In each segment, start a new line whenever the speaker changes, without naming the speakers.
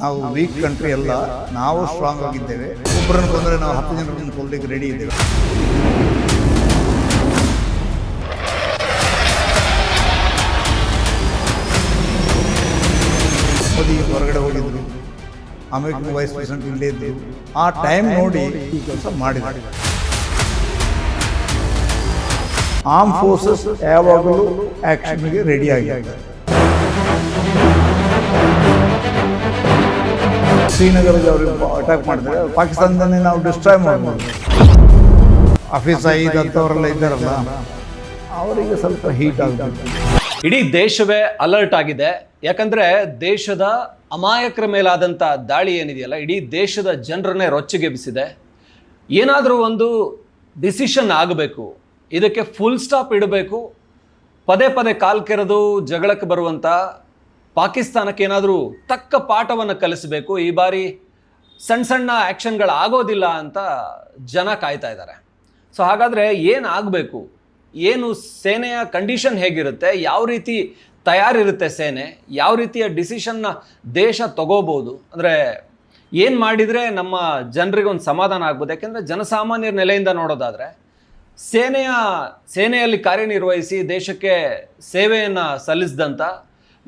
ನಾವು weak country ಅಲ್ಲ ನಾವು ಸ್ಟ್ರಾಂಗ್ ಆಗಿದ್ದೇವೆ. ಒಬ್ಬರನ್ನು ಕೊಂದರೆ ನಾವು ಹತ್ತು ಜನರನ್ನು ಕೊಲ್ಲಲಿಕ್ಕೆ ರೆಡಿ ಇದ್ದೇವೆ. ಮೋದಿ ಹೊರಗಡೆ ಹೋಗಿದ್ರು ಅಮೆರಿಕನ್ ವೈಸ್ ಪ್ರೆಸಿಡೆಂಟ್ ಇಲ್ಲೇ ಇದ್ರು. ಆ ಟೈಮ್ ನೋಡಿ ಈ ಕೆಲಸ ಮಾಡಿದ್ದಾರೆ. ಆರ್ಮ್ ಫೋರ್ಸಸ್ ಯಾವಾಗಲೂ ಆ್ಯಕ್ಷನ್ಗೆ ರೆಡಿ ಆಗಿದ್ದಾರೆ. ಶ್ರೀನಗರದ ಅವರು ಅಟ್ಯಾಕ್ ಮಾಡಿದ್ರೆ ಪಾಕಿಸ್ತಾನದಲ್ಲಿ ನಾವು ಡಿಸ್ಟ್ರಾಯ್ ಮಾಡ್ಬೋದು. ಹಫೀಸ್ ಸಯೀದ್ ಅಂತವರೆಲ್ಲ ಇದ್ದಾರಲ್ಲ, ಅವರಿಗೆ ಸ್ವಲ್ಪ ಹೀಟ್ ಆಗಬೇಕು.
ಇಡೀ ದೇಶವೇ ಅಲರ್ಟ್ ಆಗಿದೆ. ಯಾಕಂದ್ರೆ ದೇಶದ ಅಮಾಯಕರ ಮೇಲಾದಂಥ ದಾಳಿ ಏನಿದೆಯಲ್ಲ, ಇಡೀ ದೇಶದ ಜನರನ್ನೇ ರೊಚ್ಚಿಗೆಬ್ಬಿಸಿದೆ ಏನಾದರೂ ಒಂದು ಡಿಸಿಷನ್ ಆಗಬೇಕು. ಇದಕ್ಕೆ ಫುಲ್ ಸ್ಟಾಪ್ ಇಡಬೇಕು. ಪದೇ ಪದೇ ಕಾಲ್ ಕೆರೆದು ಜಗಳಕ್ಕೆ ಬರುವಂಥ ಪಾಕಿಸ್ತಾನಕ್ಕೆ ಏನಾದರೂ ತಕ್ಕ ಪಾಠವನ್ನು ಕಲಿಸಬೇಕು, ಈ ಬಾರಿ ಸಣ್ಣ ಸಣ್ಣ ಆ್ಯಕ್ಷನ್ಗಳಾಗೋದಿಲ್ಲ ಅಂತ ಜನ ಕಾಯ್ತಾ ಇದ್ದಾರೆ. ಸೊ ಹಾಗಾದರೆ ಏನು ಆಗಬೇಕು? ಏನು ಸೇನೆಯ ಕಂಡೀಷನ್ ಹೇಗಿರುತ್ತೆ? ಯಾವ ರೀತಿ ತಯಾರಿರುತ್ತೆ ಸೇನೆ? ಯಾವ ರೀತಿಯ ಡಿಸಿಷನ್ನ ದೇಶ ತಗೋಬೋದು? ಅಂದರೆ ಏನು ಮಾಡಿದರೆ ನಮ್ಮ ಜನರಿಗೆ ಒಂದು ಸಮಾಧಾನ ಆಗ್ಬೋದು? ಯಾಕೆಂದರೆ ಜನಸಾಮಾನ್ಯರ ನೆಲೆಯಿಂದ ನೋಡೋದಾದರೆ ಸೇನೆಯ, ಸೇನೆಯಲ್ಲಿ ಕಾರ್ಯನಿರ್ವಹಿಸಿ ದೇಶಕ್ಕೆ ಸೇವೆಯನ್ನು ಸಲ್ಲಿಸಿದಂಥ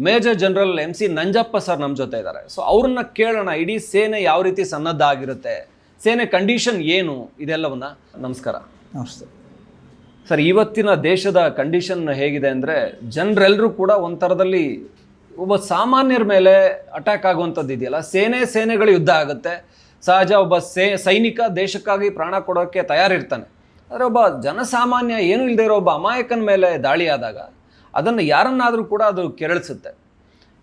major general M C Nanjappa sir ನಮ್ಮ ಜೊತೆ ಇದ್ದಾರೆ. ಸೊ ಅವ್ರನ್ನ ಕೇಳೋಣ ಇಡೀ ಸೇನೆ ಯಾವ ರೀತಿ ಸನ್ನದ್ಧ ಆಗಿರುತ್ತೆ ಸೇನೆ ಕಂಡೀಷನ್ ಏನು ಇದೆಲ್ಲವನ್ನ ನಮಸ್ಕಾರ.
ನಮಸ್ತೆ.
ಸರ್ ಇವತ್ತಿನ ದೇಶದ ಕಂಡೀಷನ್ ಹೇಗಿದೆ ಅಂದರೆ ಜನರೆಲ್ಲರೂ ಕೂಡ ಒಂಥರದಲ್ಲಿ ಒಬ್ಬ ಸಾಮಾನ್ಯರ ಮೇಲೆ ಅಟ್ಯಾಕ್ ಆಗುವಂಥದ್ದು ಇದೆಯಲ್ಲ ಸೇನೆ ಸೇನೆಗಳ ಯುದ್ಧ ಆಗುತ್ತೆ. ಸಹಜ ಒಬ್ಬ ಸೇ ಸೈನಿಕ ದೇಶಕ್ಕಾಗಿ ಪ್ರಾಣ ಕೊಡೋಕ್ಕೆ ತಯಾರಿರ್ತಾನೆ. ಆದರೆ ಒಬ್ಬ ಜನಸಾಮಾನ್ಯ ಏನೂ ಇಲ್ಲದೆ ಇರೋ ಒಬ್ಬ ಅಮಾಯಕನ ಮೇಲೆ ದಾಳಿ ಆದಾಗ ಅದನ್ನು ಯಾರನ್ನಾದರೂ ಕೂಡ ಅದು ಕೆರಳಿಸುತ್ತೆ.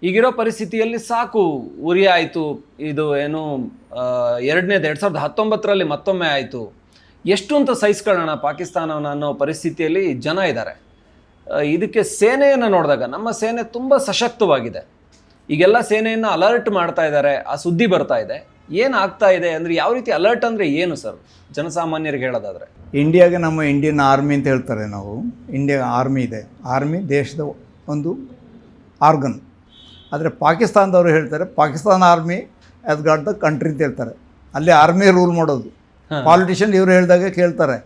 ಈಗಿರೋ ಪರಿಸ್ಥಿತಿಯಲ್ಲಿ ಸಾಕು ಉರಿ ಆಯಿತು ಇದು ಏನು ಎರಡನೇದು ಎರಡು ಸಾವಿರದ ಹತ್ತೊಂಬತ್ತರಲ್ಲಿ ಮತ್ತೊಮ್ಮೆ ಆಯಿತು. ಎಷ್ಟು ಅಂತ ಸಹಿಸ್ಕೊಳ್ಳೋಣ ಪಾಕಿಸ್ತಾನವನ್ನು ಅನ್ನೋ ಪರಿಸ್ಥಿತಿಯಲ್ಲಿ ಜನ ಇದ್ದಾರೆ. ಇದಕ್ಕೆ ಸೇನೆಯನ್ನು ನೋಡಿದಾಗ, ನಮ್ಮ ಸೇನೆ ತುಂಬ ಸಶಕ್ತವಾಗಿದೆ. ಈಗೆಲ್ಲ ಸೇನೆಯನ್ನು ಅಲರ್ಟ್ ಮಾಡ್ತಾ ಇದ್ದಾರೆ, ಆ ಸುದ್ದಿ ಬರ್ತಾ ಇದೆ. ಏನು ಆಗ್ತಾ ಇದೆ ಅಂದರೆ ಯಾವ ರೀತಿ ಅಲರ್ಟ್ ಅಂದರೆ ಏನು ಸರ್? ಜನಸಾಮಾನ್ಯರಿಗೆ ಹೇಳೋದಾದರೆ.
ಇಂಡಿಯಾಗೆ ನಮ್ಮ ಇಂಡಿಯನ್ ಆರ್ಮಿ ಅಂತ ಹೇಳ್ತಾರೆ ನಾವು. ಇಂಡಿಯಾ ಆರ್ಮಿ ಇದೆ. ಆರ್ಮಿ ದೇಶದ ಒಂದು ಆರ್ಗನ್. ಆದರೆ ಪಾಕಿಸ್ತಾನದವರು ಹೇಳ್ತಾರೆ Pakistan army has got the country ಅಂತ ಹೇಳ್ತಾರೆ. ಅಲ್ಲಿ ಆರ್ಮಿ ರೂಲ್ ಮಾಡೋದು. ಪಾಲಿಟಿಷಿಯನ್ ಇವರು ಹೇಳಿದಾಗ ಕೇಳ್ತಾರೆ.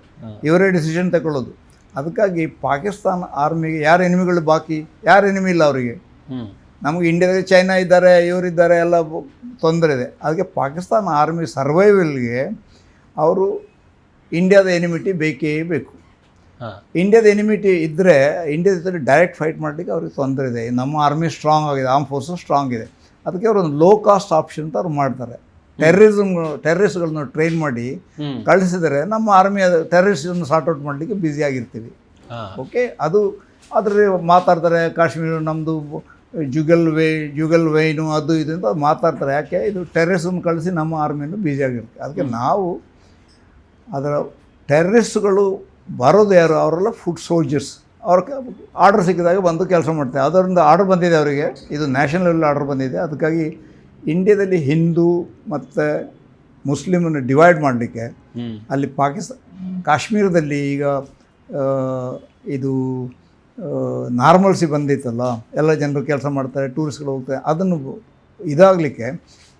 ಇವರೇ ಡಿಸಿಷನ್ ತಗೊಳ್ಳೋದು. ಅದಕ್ಕಾಗಿ ಪಾಕಿಸ್ತಾನ ಆರ್ಮಿಗೆ ಯಾರು ಎನಿಮಿಗಳು ಬಾಕಿ? ಯಾರು ಎನಿಮಿ ಇಲ್ಲ ಅವರಿಗೆ? ನಮಗೆ ಇಂಡಿಯಾದಲ್ಲಿ ಚೈನಾ ಇದ್ದಾರೆ ಇವರಿದ್ದಾರೆ ಎಲ್ಲ ತೊಂದರೆ ಇದೆ. ಅದಕ್ಕೆ ಪಾಕಿಸ್ತಾನ ಆರ್ಮಿ ಸರ್ವೈವಲ್ಗೆ ಅವರು ಇಂಡಿಯಾದ ಎನಿಮಿಟಿ ಬೇಕೇ ಬೇಕು. ಇಂಡಿಯಾದ ಎನಿಮಿಟಿ ಇದ್ದರೆ ಇಂಡಿಯಾದ ಜೊತೆ ಡೈರೆಕ್ಟ್ ಫೈಟ್ ಮಾಡಲಿಕ್ಕೆ ಅವ್ರಿಗೆ ತೊಂದರೆ ಇದೆ. ನಮ್ಮ ಆರ್ಮಿ ಸ್ಟ್ರಾಂಗ್ ಆಗಿದೆ ಆರ್ಮ್ ಫೋರ್ಸಸ್ ಸ್ಟ್ರಾಂಗ್ ಇದೆ. ಅದಕ್ಕೆ ಅವರು ಒಂದು ಲೋ ಕಾಸ್ಟ್ ಆಪ್ಷನ್ ಅಂತ ಅವ್ರು ಮಾಡ್ತಾರೆ. ಟೆರ್ರಿಸಮ್ ಟೆರ್ರಿಸ್ಟ್ಗಳನ್ನ ಟ್ರೈನ್ ಮಾಡಿ ಕಳಿಸಿದರೆ ನಮ್ಮ ಆರ್ಮಿ ಅದು ಟೆರ್ರಿಸ್ಟನ್ನು ಸಾರ್ಟ್ ಔಟ್ ಮಾಡಲಿಕ್ಕೆ ಬ್ಯುಸಿ ಆಗಿರ್ತೀವಿ. ಓಕೆ ಅದು ಅದರಲ್ಲಿ ಮಾತಾಡ್ತಾರೆ ಕಾಶ್ಮೀರ ನಮ್ಮದು ಜುಗಲ್ ವೇ ಜುಗಲ್ ವೈನು ಅದು ಇದು ಅಂತ ಮಾತಾಡ್ತಾರೆ. ಯಾಕೆ? ಇದು ಟೆರ್ರಿಸಮ್ ಕಳಿಸಿ ನಮ್ಮ ಆರ್ಮಿಯನ್ನು ಬ್ಯುಸಿ ಆಗಿರ್ತೀವಿ ಅದಕ್ಕೆ ನಾವು ಅದರ ಟೆರರಿಸ್ಟ್ಗಳು ಬರೋದು ಯಾರು? ಅವರೆಲ್ಲ ಫುಡ್ ಸೋಲ್ಜರ್ಸ್ ಅವ್ರ ಆರ್ಡರ್ ಸಿಕ್ಕಿದಾಗ ಬಂದು ಕೆಲಸ ಮಾಡ್ತಾರೆ. ಅದರಿಂದ ಆರ್ಡರ್ ಬಂದಿದೆ ಅವರಿಗೆ. ಇದು ನ್ಯಾಷನಲ್ ಲೆವೆಲ್ ಆರ್ಡರ್ ಬಂದಿದೆ. ಅದಕ್ಕಾಗಿ ಇಂಡಿಯಾದಲ್ಲಿ ಹಿಂದೂ ಮತ್ತು ಮುಸ್ಲಿಮನ್ನು ಡಿವೈಡ್ ಮಾಡಲಿಕ್ಕೆ ಅಲ್ಲಿ ಪಾಕಿಸ್ತಾನ ಕಾಶ್ಮೀರದಲ್ಲಿ ಈಗ ಇದು ನಾರ್ಮಲ್ಸಿ ಬಂದಿತ್ತಲ್ಲ ಎಲ್ಲ ಜನರು ಕೆಲಸ ಮಾಡ್ತಾರೆ ಟೂರಿಸ್ಟ್ಗಳು ಹೋಗ್ತಾರೆ. ಅದನ್ನು ಇದಾಗಲಿಕ್ಕೆ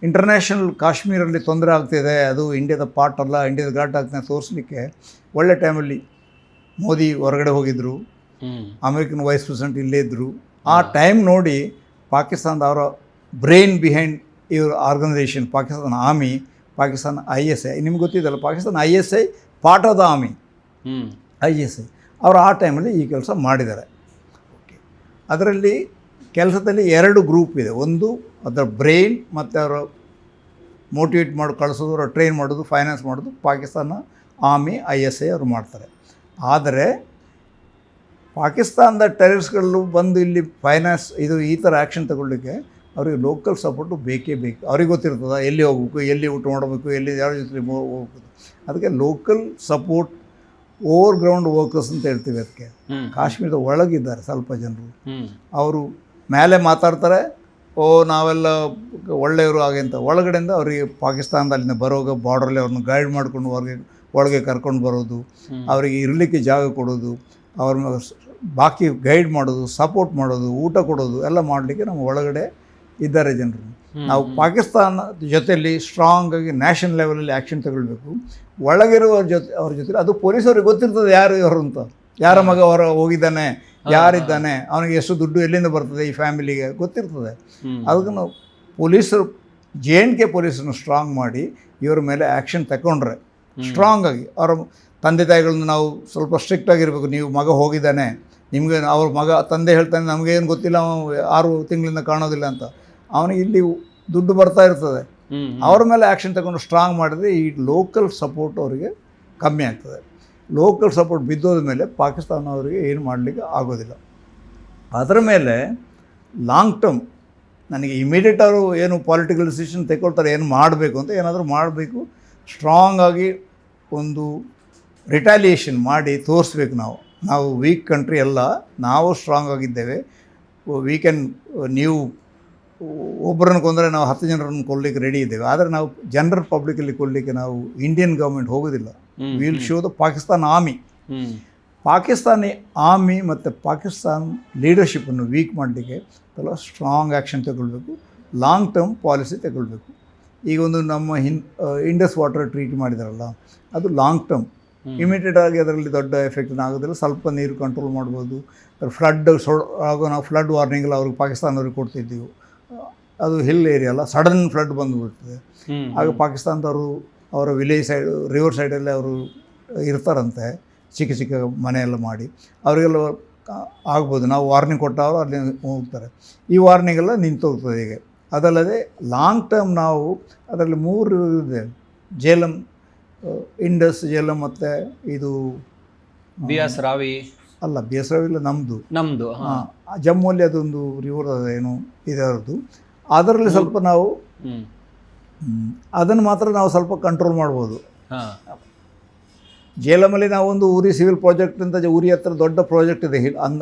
ಇಂಟರ್ನ್ಯಾಷನಲ್ ಕಾಶ್ಮೀರಲ್ಲಿ ತೊಂದರೆ ಆಗ್ತಿದೆ ಅದು ಇಂಡಿಯಾದ ಪಾರ್ಟ್ ಅಲ್ಲ ಇಂಡಿಯಾದ ಘಾಟ್ ಆಗ್ತದೆ ತೋರಿಸ್ಲಿಕ್ಕೆ ಒಳ್ಳೆ ಟೈಮಲ್ಲಿ ಮೋದಿ ಹೊರಗಡೆ ಹೋಗಿದ್ದರು ಅಮೆರಿಕನ್ ವೈಸ್ ಪ್ರೆಸಿಡೆಂಟ್ ಇಲ್ಲೇ ಇದ್ದರು ಆ ಟೈಮ್ ನೋಡಿ ಪಾಕಿಸ್ತಾನದ ಅವರ ಬ್ರೈನ್ ಬಿಹೈಂಡ್ ಇವ್ರ organisation Pakistan army Pakistan I S I ನಿಮ್ಗೆ ಗೊತ್ತಿದ್ದಲ್ಲ Pakistan I S I part of the army I S I ಅವರು ಆ ಟೈಮಲ್ಲಿ ಈ ಕೆಲಸ ಮಾಡಿದ್ದಾರೆ. ಅದರಲ್ಲಿ ಕೆಲಸದಲ್ಲಿ ಎರಡು ಗ್ರೂಪ್ ಇದೆ. ಒಂದು ಅದರ ಬ್ರೈನ್ ಮತ್ತು ಅವರು ಮೋಟಿವೇಟ್ ಮಾಡಿ ಕಳಿಸೋದು ಅವರ ಟ್ರೈನ್ ಮಾಡೋದು ಫೈನಾನ್ಸ್ ಮಾಡೋದು Pakistan army I S I ಅವರು ಮಾಡ್ತಾರೆ. ಆದರೆ ಪಾಕಿಸ್ತಾನದ ಟೆರರಿಸ್ಟ್ಗಳು ಬಂದು ಇಲ್ಲಿ ಫೈನಾನ್ಸ್ ಇದು ಈ ಥರ ಆ್ಯಕ್ಷನ್ ತಗೊಳ್ಳಿಕ್ಕೆ ಅವರಿಗೆ ಲೋಕಲ್ ಸಪೋರ್ಟು ಬೇಕೇ ಬೇಕು. ಅವ್ರಿಗೆ ಗೊತ್ತಿರ್ತದ ಎಲ್ಲಿ ಹೋಗ್ಬೇಕು ಎಲ್ಲಿ ಊಟ ಮಾಡಬೇಕು ಎಲ್ಲಿ ಯಾರ ಜೊತೆ ಹೋಗ್ಬೇಕು. ಅದಕ್ಕೆ local support over ground workers ಅಂತ ಹೇಳ್ತೀವಿ ಅದಕ್ಕೆ. ಕಾಶ್ಮೀರದ ಒಳಗಿದ್ದಾರೆ ಸ್ವಲ್ಪ ಜನರು. ಅವರು ಮೇಲೆ ಮಾತಾಡ್ತಾರೆ ಓ ನಾವೆಲ್ಲ ಒಳ್ಳೆಯವರು ಹಾಗೆ ಅಂತ. ಒಳಗಡೆಯಿಂದ ಅವರಿಗೆ ಪಾಕಿಸ್ತಾನದಲ್ಲಿಂದ ಬರೋಗ ಬಾರ್ಡ್ರಲ್ಲಿ ಅವ್ರನ್ನ ಗೈಡ್ ಮಾಡ್ಕೊಂಡು ಹೊರಗೆ ಒಳಗೆ ಕರ್ಕೊಂಡು ಬರೋದು ಅವರಿಗೆ ಇರಲಿಕ್ಕೆ ಜಾಗ ಕೊಡೋದು ಅವ್ರ ಬಾಕಿ ಗೈಡ್ ಮಾಡೋದು ಸಪೋರ್ಟ್ ಮಾಡೋದು ಊಟ ಕೊಡೋದು ಎಲ್ಲ ಮಾಡಲಿಕ್ಕೆ ನಮ್ಮ ಒಳಗಡೆ ಇದ್ದಾರೆ ಜನರು. ನಾವು ಪಾಕಿಸ್ತಾನ ಜೊತೆಯಲ್ಲಿ ಸ್ಟ್ರಾಂಗ್ ಆಗಿ ನ್ಯಾಷನಲ್ ಲೆವೆಲಲ್ಲಿ ಆ್ಯಕ್ಷನ್ ತಗೊಳ್ಬೇಕು. ಒಳಗಿರುವ ಜೊತೆ ಅವ್ರ ಜೊತೆ ಅದು ಪೊಲೀಸವ್ರಿಗೆ ಗೊತ್ತಿರ್ತದೆ ಯಾರು ಇವರು ಅಂತ. ಯಾರ ಮಗ ಅವರ ಹೋಗಿದ್ದಾನೆ ಯಾರಿದ್ದಾನೆ ಅವನಿಗೆ ಎಷ್ಟು ದುಡ್ಡು ಎಲ್ಲಿಂದ ಬರ್ತದೆ ಈ ಫ್ಯಾಮಿಲಿಗೆ ಗೊತ್ತಿರ್ತದೆ. ಅದಕ್ಕೂ ಪೊಲೀಸರು ಜೆ ಎನ್ ಕೆ ಪೊಲೀಸರನ್ನು ಸ್ಟ್ರಾಂಗ್ ಮಾಡಿ ಇವರ ಮೇಲೆ ಆ್ಯಕ್ಷನ್ ತಗೊಂಡ್ರೆ ಸ್ಟ್ರಾಂಗ್ ಆಗಿ. ಅವರ ತಂದೆ ತಾಯಿಗಳನ್ನ ನಾವು ಸ್ವಲ್ಪ ಸ್ಟ್ರಿಕ್ಟ್ ಆಗಿರಬೇಕು. ನೀವು ಮಗ ಹೋಗಿದ್ದಾನೆ ನಿಮಗೆ ಅವ್ರ ಮಗ ತಂದೆ ಹೇಳ್ತಾನೆ ನಮಗೇನು ಗೊತ್ತಿಲ್ಲ ಅವನು ಆರು ತಿಂಗಳಿಂದ ಕಾಣೋದಿಲ್ಲ ಅಂತ. ಅವನಿಗೆ ಇಲ್ಲಿ ದುಡ್ಡು ಬರ್ತಾ ಇರ್ತದೆ. ಅವ್ರ ಮೇಲೆ ಆ್ಯಕ್ಷನ್ ತಗೊಂಡು ಸ್ಟ್ರಾಂಗ್ ಮಾಡಿದ್ರೆ ಈ ಲೋಕಲ್ ಸಪೋರ್ಟ್ ಅವರಿಗೆ ಕಮ್ಮಿ ಆಗ್ತದೆ. ಲೋಕಲ್ ಸಪೋರ್ಟ್ ಬಿದ್ದೋದ ಮೇಲೆ ಪಾಕಿಸ್ತಾನ ಅವರಿಗೆ ಏನು ಮಾಡಲಿಕ್ಕೆ ಆಗೋದಿಲ್ಲ. ಅದರ ಮೇಲೆ ಲಾಂಗ್ ಟರ್ಮ್ ನನಗೆ ಇಮಿಡಿಯೇಟ್ ಅವರು ಏನು ಪಾಲಿಟಿಕಲ್ ಡಿಸಿಷನ್ ತೆಗೊಳ್ತಾರೆ ಏನು ಮಾಡಬೇಕು ಅಂತ ಏನಾದರೂ ಮಾಡಬೇಕು ಸ್ಟ್ರಾಂಗ್ ಆಗಿ ಒಂದು ರಿಟಾಲಿಯೇಷನ್ ಮಾಡಿ ತೋರಿಸ್ಬೇಕು ನಾವು. ನಾವು ವೀಕ್ ಕಂಟ್ರಿ ಅಲ್ಲ, ನಾವು ಸ್ಟ್ರಾಂಗ್ ಆಗಿದ್ದೇವೆ. ವಿ ಕ್ಯಾನ್ ನೀವು ಒಬ್ಬರನ್ನು ಕೊಂದರೆ ನಾವು ಹತ್ತು ಜನರನ್ನು ಕೊಲ್ಲಲಿಕ್ಕೆ ರೆಡಿ ಇದ್ದೇವೆ. ಆದರೆ ನಾವು ಜನರಲ್ ಪಬ್ಲಿಕಲ್ಲಿ ಕೊಲ್ಲಲಿಕ್ಕೆ ನಾವು ಇಂಡಿಯನ್ ಗೌರ್ಮೆಂಟ್ ಹೋಗೋದಿಲ್ಲ. Will show the Pakistan army. Pakistani army ಮತ್ತು ಪಾಕಿಸ್ತಾನ್ ಲೀಡರ್ಶಿಪ್ಪನ್ನು ವೀಕ್ ಮಾಡಲಿಕ್ಕೆ ಕೆಲವು ಸ್ಟ್ರಾಂಗ್ ಆ್ಯಕ್ಷನ್ ತಗೊಳ್ಬೇಕು ಲಾಂಗ್ ಟರ್ಮ್ ಪಾಲಿಸಿ ತಗೊಳ್ಬೇಕು. ಈಗ ಒಂದು ನಮ್ಮ ಹಿನ್ ಇಂಡಸ್ ವಾಟರ್ ಟ್ರೀಟ್ ಮಾಡಿದಾರಲ್ಲ ಅದು ಲಾಂಗ್ ಟರ್ಮ್ ಇಮಿಡಿಯೇಟ್ ಆಗಿ ಅದರಲ್ಲಿ ದೊಡ್ಡ ಎಫೆಕ್ಟ್ ಆಗೋದಿಲ್ಲ ಸ್ವಲ್ಪ ನೀರು ಕಂಟ್ರೋಲ್ ಮಾಡ್ಬೋದು. ಫ್ಲಡ್ ಸೊ ಆಗೋ ನಾವು ಫ್ಲಡ್ ವಾರ್ನಿಂಗ್ ಅವ್ರಿಗೆ ಪಾಕಿಸ್ತಾನದವ್ರಿಗೆ ಕೊಡ್ತಿದ್ದೀವಿ ಅದು ಹಿಲ್ ಏರಿಯಾ ಅಲ್ಲ ಸಡನ್ ಫ್ಲಡ್ ಬಂದುಬಿಡ್ತದೆ. ಆಗ ಪಾಕಿಸ್ತಾನದವರು ಅವರ ವಿಲೇಜ್ ಸೈಡ್ ರಿವರ್ ಸೈಡಲ್ಲಿ ಅವರು ಇರ್ತಾರಂತೆ ಚಿಕ್ಕ ಚಿಕ್ಕ ಮನೆಯೆಲ್ಲ ಮಾಡಿ. ಅವರಿಗೆಲ್ಲ ಆಗ್ಬೋದು ನಾವು ವಾರ್ನಿಂಗ್ ಕೊಟ್ಟವರು ಅಲ್ಲಿ ಹೋಗ್ತಾರೆ. ಈ ವಾರ್ನಿಂಗ್ ಎಲ್ಲ ನಿಂತೋಗ್ತದೆ ಹೀಗೆ. ಅದಲ್ಲದೆ ಲಾಂಗ್ ಟರ್ಮ್ ನಾವು ಅದರಲ್ಲಿ ಮೂರು ಇದೆ. ಜೇಲಂ ಇಂಡಸ್ ಜೇಲಂ ಮತ್ತು ಇದು
ಬಿ ಎಸ್ ರಾವಿ.
ಅಲ್ಲ ಬಿ ಎಸ್ ರಾವಿ ಇಲ್ಲ ನಮ್ಮದು
ನಮ್ಮದು ಹಾಂ.
ಜಮ್ಮುವಲ್ಲಿ ಅದೊಂದು ರಿವರ್ ಏನು ಇದರದ್ದು ಅದರಲ್ಲಿ ಸ್ವಲ್ಪ ನಾವು ಅದನ್ನು ಮಾತ್ರ ನಾವು ಸ್ವಲ್ಪ ಕಂಟ್ರೋಲ್ ಮಾಡ್ಬೋದು. ಜೇಲಮಲ್ಲಿ ನಾವೊಂದು ಊರಿ ಸಿವಿಲ್ ಪ್ರಾಜೆಕ್ಟ್ ಅಂತ ಊರಿ ಹತ್ರ ದೊಡ್ಡ ಪ್ರಾಜೆಕ್ಟ್ ಇದೆ. ಹಿಲ್- ಅಂದ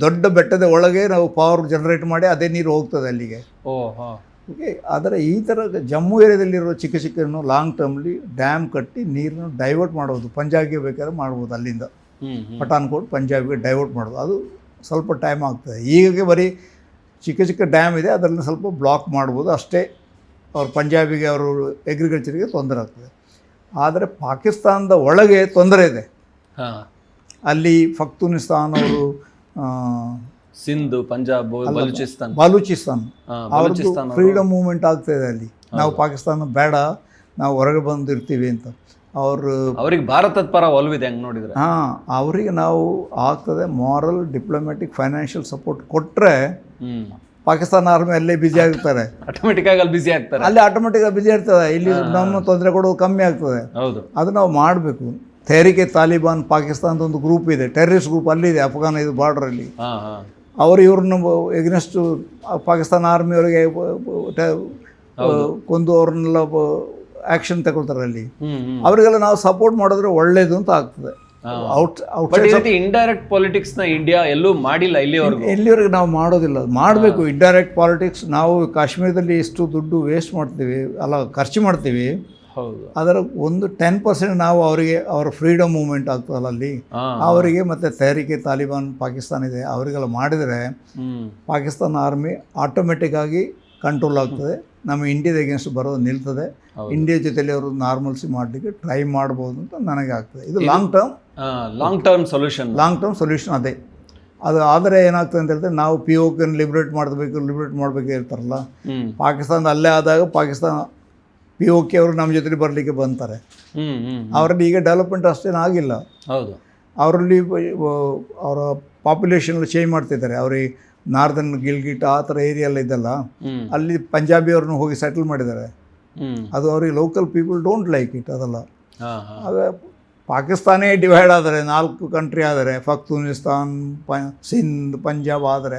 ದೊಡ್ಡ ಬೆಟ್ಟದ ಒಳಗೆ ನಾವು ಪವರ್ ಜನರೇಟ್ ಮಾಡಿ ಅದೇ ನೀರು ಹೋಗ್ತದೆ ಅಲ್ಲಿಗೆ. ಓಕೆ ಆದರೆ ಈ ಥರ ಜಮ್ಮು ಏರಿಯಾದಲ್ಲಿರೋ ಚಿಕ್ಕ ಚಿಕ್ಕನ್ನು ಲಾಂಗ್ ಟರ್ಮ್ಲಿ ಡ್ಯಾಮ್ ಕಟ್ಟಿ ನೀರನ್ನು ಡೈವರ್ಟ್ ಮಾಡ್ಬೋದು ಪಂಜಾಬ್ಗೆ ಬೇಕಾದ್ರೆ ಮಾಡ್ಬೋದು ಅಲ್ಲಿಂದ. ಪಠಾನ್ಕೋಟ್ ಪಂಜಾಬ್ಗೆ ಡೈವರ್ಟ್ ಮಾಡೋದು. ಅದು ಸ್ವಲ್ಪ ಟೈಮ್ ಆಗ್ತದೆ. ಈಗ ಬರೀ ಚಿಕ್ಕ ಚಿಕ್ಕ ಡ್ಯಾಮ್ ಇದೆ. ಅದರಲ್ಲಿ ಸ್ವಲ್ಪ ಬ್ಲಾಕ್ ಮಾಡ್ಬೋದು. ಅಷ್ಟೇ ಅವ್ರ ಪಂಜಾಬಿಗೆ ಅವರು ಅಗ್ರಿಕಲ್ಚರ್ಗೆ ತೊಂದರೆ ಆಗ್ತದೆ. ಆದರೆ ಪಾಕಿಸ್ತಾನದ ಒಳಗೆ ತೊಂದರೆ ಇದೆ. ಅಲ್ಲಿ ಫಕ್ತೂನಿಸ್ತಾನ್ ಅವರು
ಸಿಂಧು ಪಂಜಾಬ್ ಬಲೂಚಿಸ್ತಾನ್.
ಬಾಲೂಚಿಸ್ತಾನ್. ಅವ್ರದ್ದು ಫ್ರೀಡಮ್ ಮೂವ್ಮೆಂಟ್ ಆಗ್ತಾಯಿದೆ ಅಲ್ಲಿ. ನಾವು ಪಾಕಿಸ್ತಾನ ಬೇಡ ನಾವು ಹೊರಗೆ ಬಂದಿರ್ತೀವಿ ಅಂತ. ಅವರು
ಅವ್ರಿಗೆ ಭಾರತದ ಪರ ಒಲವಿದೆ ಹಂಗೆ ನೋಡಿದ್ರೆ.
ಹಾಂ ಅವರಿಗೆ ನಾವು ಆಗ್ತದೆ ಮಾರಲ್ ಡಿಪ್ಲೊಮ್ಯಾಟಿಕ್ ಫೈನಾನ್ಷಿಯಲ್ ಸಪೋರ್ಟ್ ಕೊಟ್ಟರೆ ಪಾಕಿಸ್ತಾನ ಆರ್ಮಿ ಅಲ್ಲೇ ಬ್ಯುಸಿ ಆಗಿರ್ತಾರೆ.
ಆಟೋಮೆಟಿಕ್ ಆಗಿ ಅಲ್ಲಿ ಬಿಸಿ ಆಗ್ತಾರೆ.
ಅಲ್ಲಿ ಆಟೋಮೆಟಿಕ್ ಬ್ಯುಸಿ ಇರ್ತದೆ. ಇಲ್ಲಿ ನಮ್ಮ ತೊಂದರೆ ಕೊಡೋದು ಕಮ್ಮಿ ಆಗ್ತದೆ.
ಹೌದು.
ಅದು ನಾವು ಮಾಡಬೇಕು. ತೆರಿಗೆ ತಾಲಿಬಾನ್ ಪಾಕಿಸ್ತಾನದ ಒಂದು ಗ್ರೂಪ್ ಇದೆ. ಟೆರರಿಸ್ಟ್ ಗ್ರೂಪ್ ಅಲ್ಲಿದೆ ಅಫ್ಘಾನ ಇದು ಬಾರ್ಡ್ರಲ್ಲಿ
ಅಲ್ಲಿ.
ಅವರು ಇವ್ರನ್ನ ಎಗ್ನೆಸ್ಟು ಪಾಕಿಸ್ತಾನ ಆರ್ಮಿಯವರಿಗೆ ಕೊಂದು ಅವ್ರನ್ನೆಲ್ಲ ಆ್ಯಕ್ಷನ್ ತಗೊಳ್ತಾರೆ ಅಲ್ಲಿ. ಅವರಿಗೆಲ್ಲ ನಾವು ಸಪೋರ್ಟ್ ಮಾಡಿದ್ರೆ ಒಳ್ಳೇದು ಅಂತ ಆಗ್ತದೆ. ಔಟ್ ಔಟ್
ಇಂಡೈರೆಕ್ಟ್ ಪಾಲಿಟಿಕ್ಸ್ನ ಇಂಡಿಯಾ ಎಲ್ಲೂ ಮಾಡಿಲ್ಲ ಇಲ್ಲಿವರೆಗೂ.
ಎಲ್ಲಿವರೆಗೆ ನಾವು ಮಾಡೋದಿಲ್ಲ. ಮಾಡಬೇಕು. ಇಂಡೈರೆಕ್ಟ್ ಪಾಲಿಟಿಕ್ಸ್ ನಾವು ಕಾಶ್ಮೀರದಲ್ಲಿ ಇಷ್ಟು ದುಡ್ಡು ವೇಸ್ಟ್ ಮಾಡ್ತೀವಿ ಅಲ್ಲ ಖರ್ಚು ಮಾಡ್ತೀವಿ
ಹೌದು.
ಅದರ ಒಂದು ಟೆನ್ ಪರ್ಸೆಂಟ್ ನಾವು ಅವರಿಗೆ ಅವರ ಫ್ರೀಡಮ್ ಮೂವ್ಮೆಂಟ್ ಆಗ್ತದಲ್ಲ ಅಲ್ಲಿ. ಅವರಿಗೆ ಮತ್ತೆ ತಯಾರಿಕೆ ತಾಲಿಬಾನ್ ಪಾಕಿಸ್ತಾನ ಇದೆ. ಅವರಿಗೆಲ್ಲ ಮಾಡಿದರೆ ಪಾಕಿಸ್ತಾನ ಆರ್ಮಿ ಆಟೋಮೆಟಿಕ್ ಆಗಿ ಕಂಟ್ರೋಲ್ ಆಗ್ತದೆ. ನಮ್ಮ ಇಂಡಿಯಾದ ಅಗೇನ್ಸ್ಟ್ ಬರೋದು ನಿಲ್ತದೆ. ಇಂಡಿಯಾ ಜೊತೆಲಿ ಅವರು ನಾರ್ಮಲ್ಸಿ ಮಾಡಲಿಕ್ಕೆ ಟ್ರೈ ಮಾಡ್ಬೋದು ಅಂತ ನನಗೆ ಆಗ್ತದೆ. ಇದು long term
long term solution
long term solution ಅದೇ. ಅದು ಆದರೆ ಏನಾಗ್ತದೆ ಅಂತ ಹೇಳಿದ್ರೆ ನಾವು ಪಿ ಓಕನ್ನು ಲಿಬ್ರೇಟ್ ಮಾಡಬೇಕು ಲಿಬ್ರೇಟ್ ಮಾಡಬೇಕು ಇರ್ತಾರಲ್ಲ.
ಪಾಕಿಸ್ತಾನ
ಪಾಕಿಸ್ತಾನದ ಅಲ್ಲೇ ಆದಾಗ ಪಾಕಿಸ್ತಾನ ಪಿ ಓ ಕೆ ಅವರು ನಮ್ಮ ಜೊತೆ ಬರಲಿಕ್ಕೆ ಬಂತಾರೆ. ಅವರಲ್ಲಿ ಈಗ ಡೆವಲಪ್ಮೆಂಟ್ ಅಷ್ಟೇನು ಆಗಿಲ್ಲ.
ಹೌದು.
ಅವರಲ್ಲಿ ಅವರ ಪಾಪ್ಯುಲೇಷನ್ ಚೇಂಜ್ ಮಾಡ್ತಿದ್ದಾರೆ. ಅವ್ರಿಗೆ ನಾರ್ದನ್ ಗಿಲ್ಗಿಟ್ ಆ ಥರ ಏರಿಯಾ ಎಲ್ಲ ಇದೆಲ್ಲ ಅಲ್ಲಿ ಪಂಜಾಬಿ ಪಂಜಾಬಿಯವ್ರನ್ನ ಹೋಗಿ ಸೆಟಲ್ ಮಾಡಿದ್ದಾರೆ. ಅದು ಅವ್ರಿಗೆ local people don't like it ಅದೆಲ್ಲ. ಪಾಕಿಸ್ತಾನೇ ಡಿವೈಡ್ ಆದರೆ ನಾಲ್ಕು ಕಂಟ್ರಿ ಆದರೆ ಫಕ್ತೂನಿಸ್ತಾನ್ ಪ ಸಿಂಧ್ ಪಂಜಾಬ್ ಆದರೆ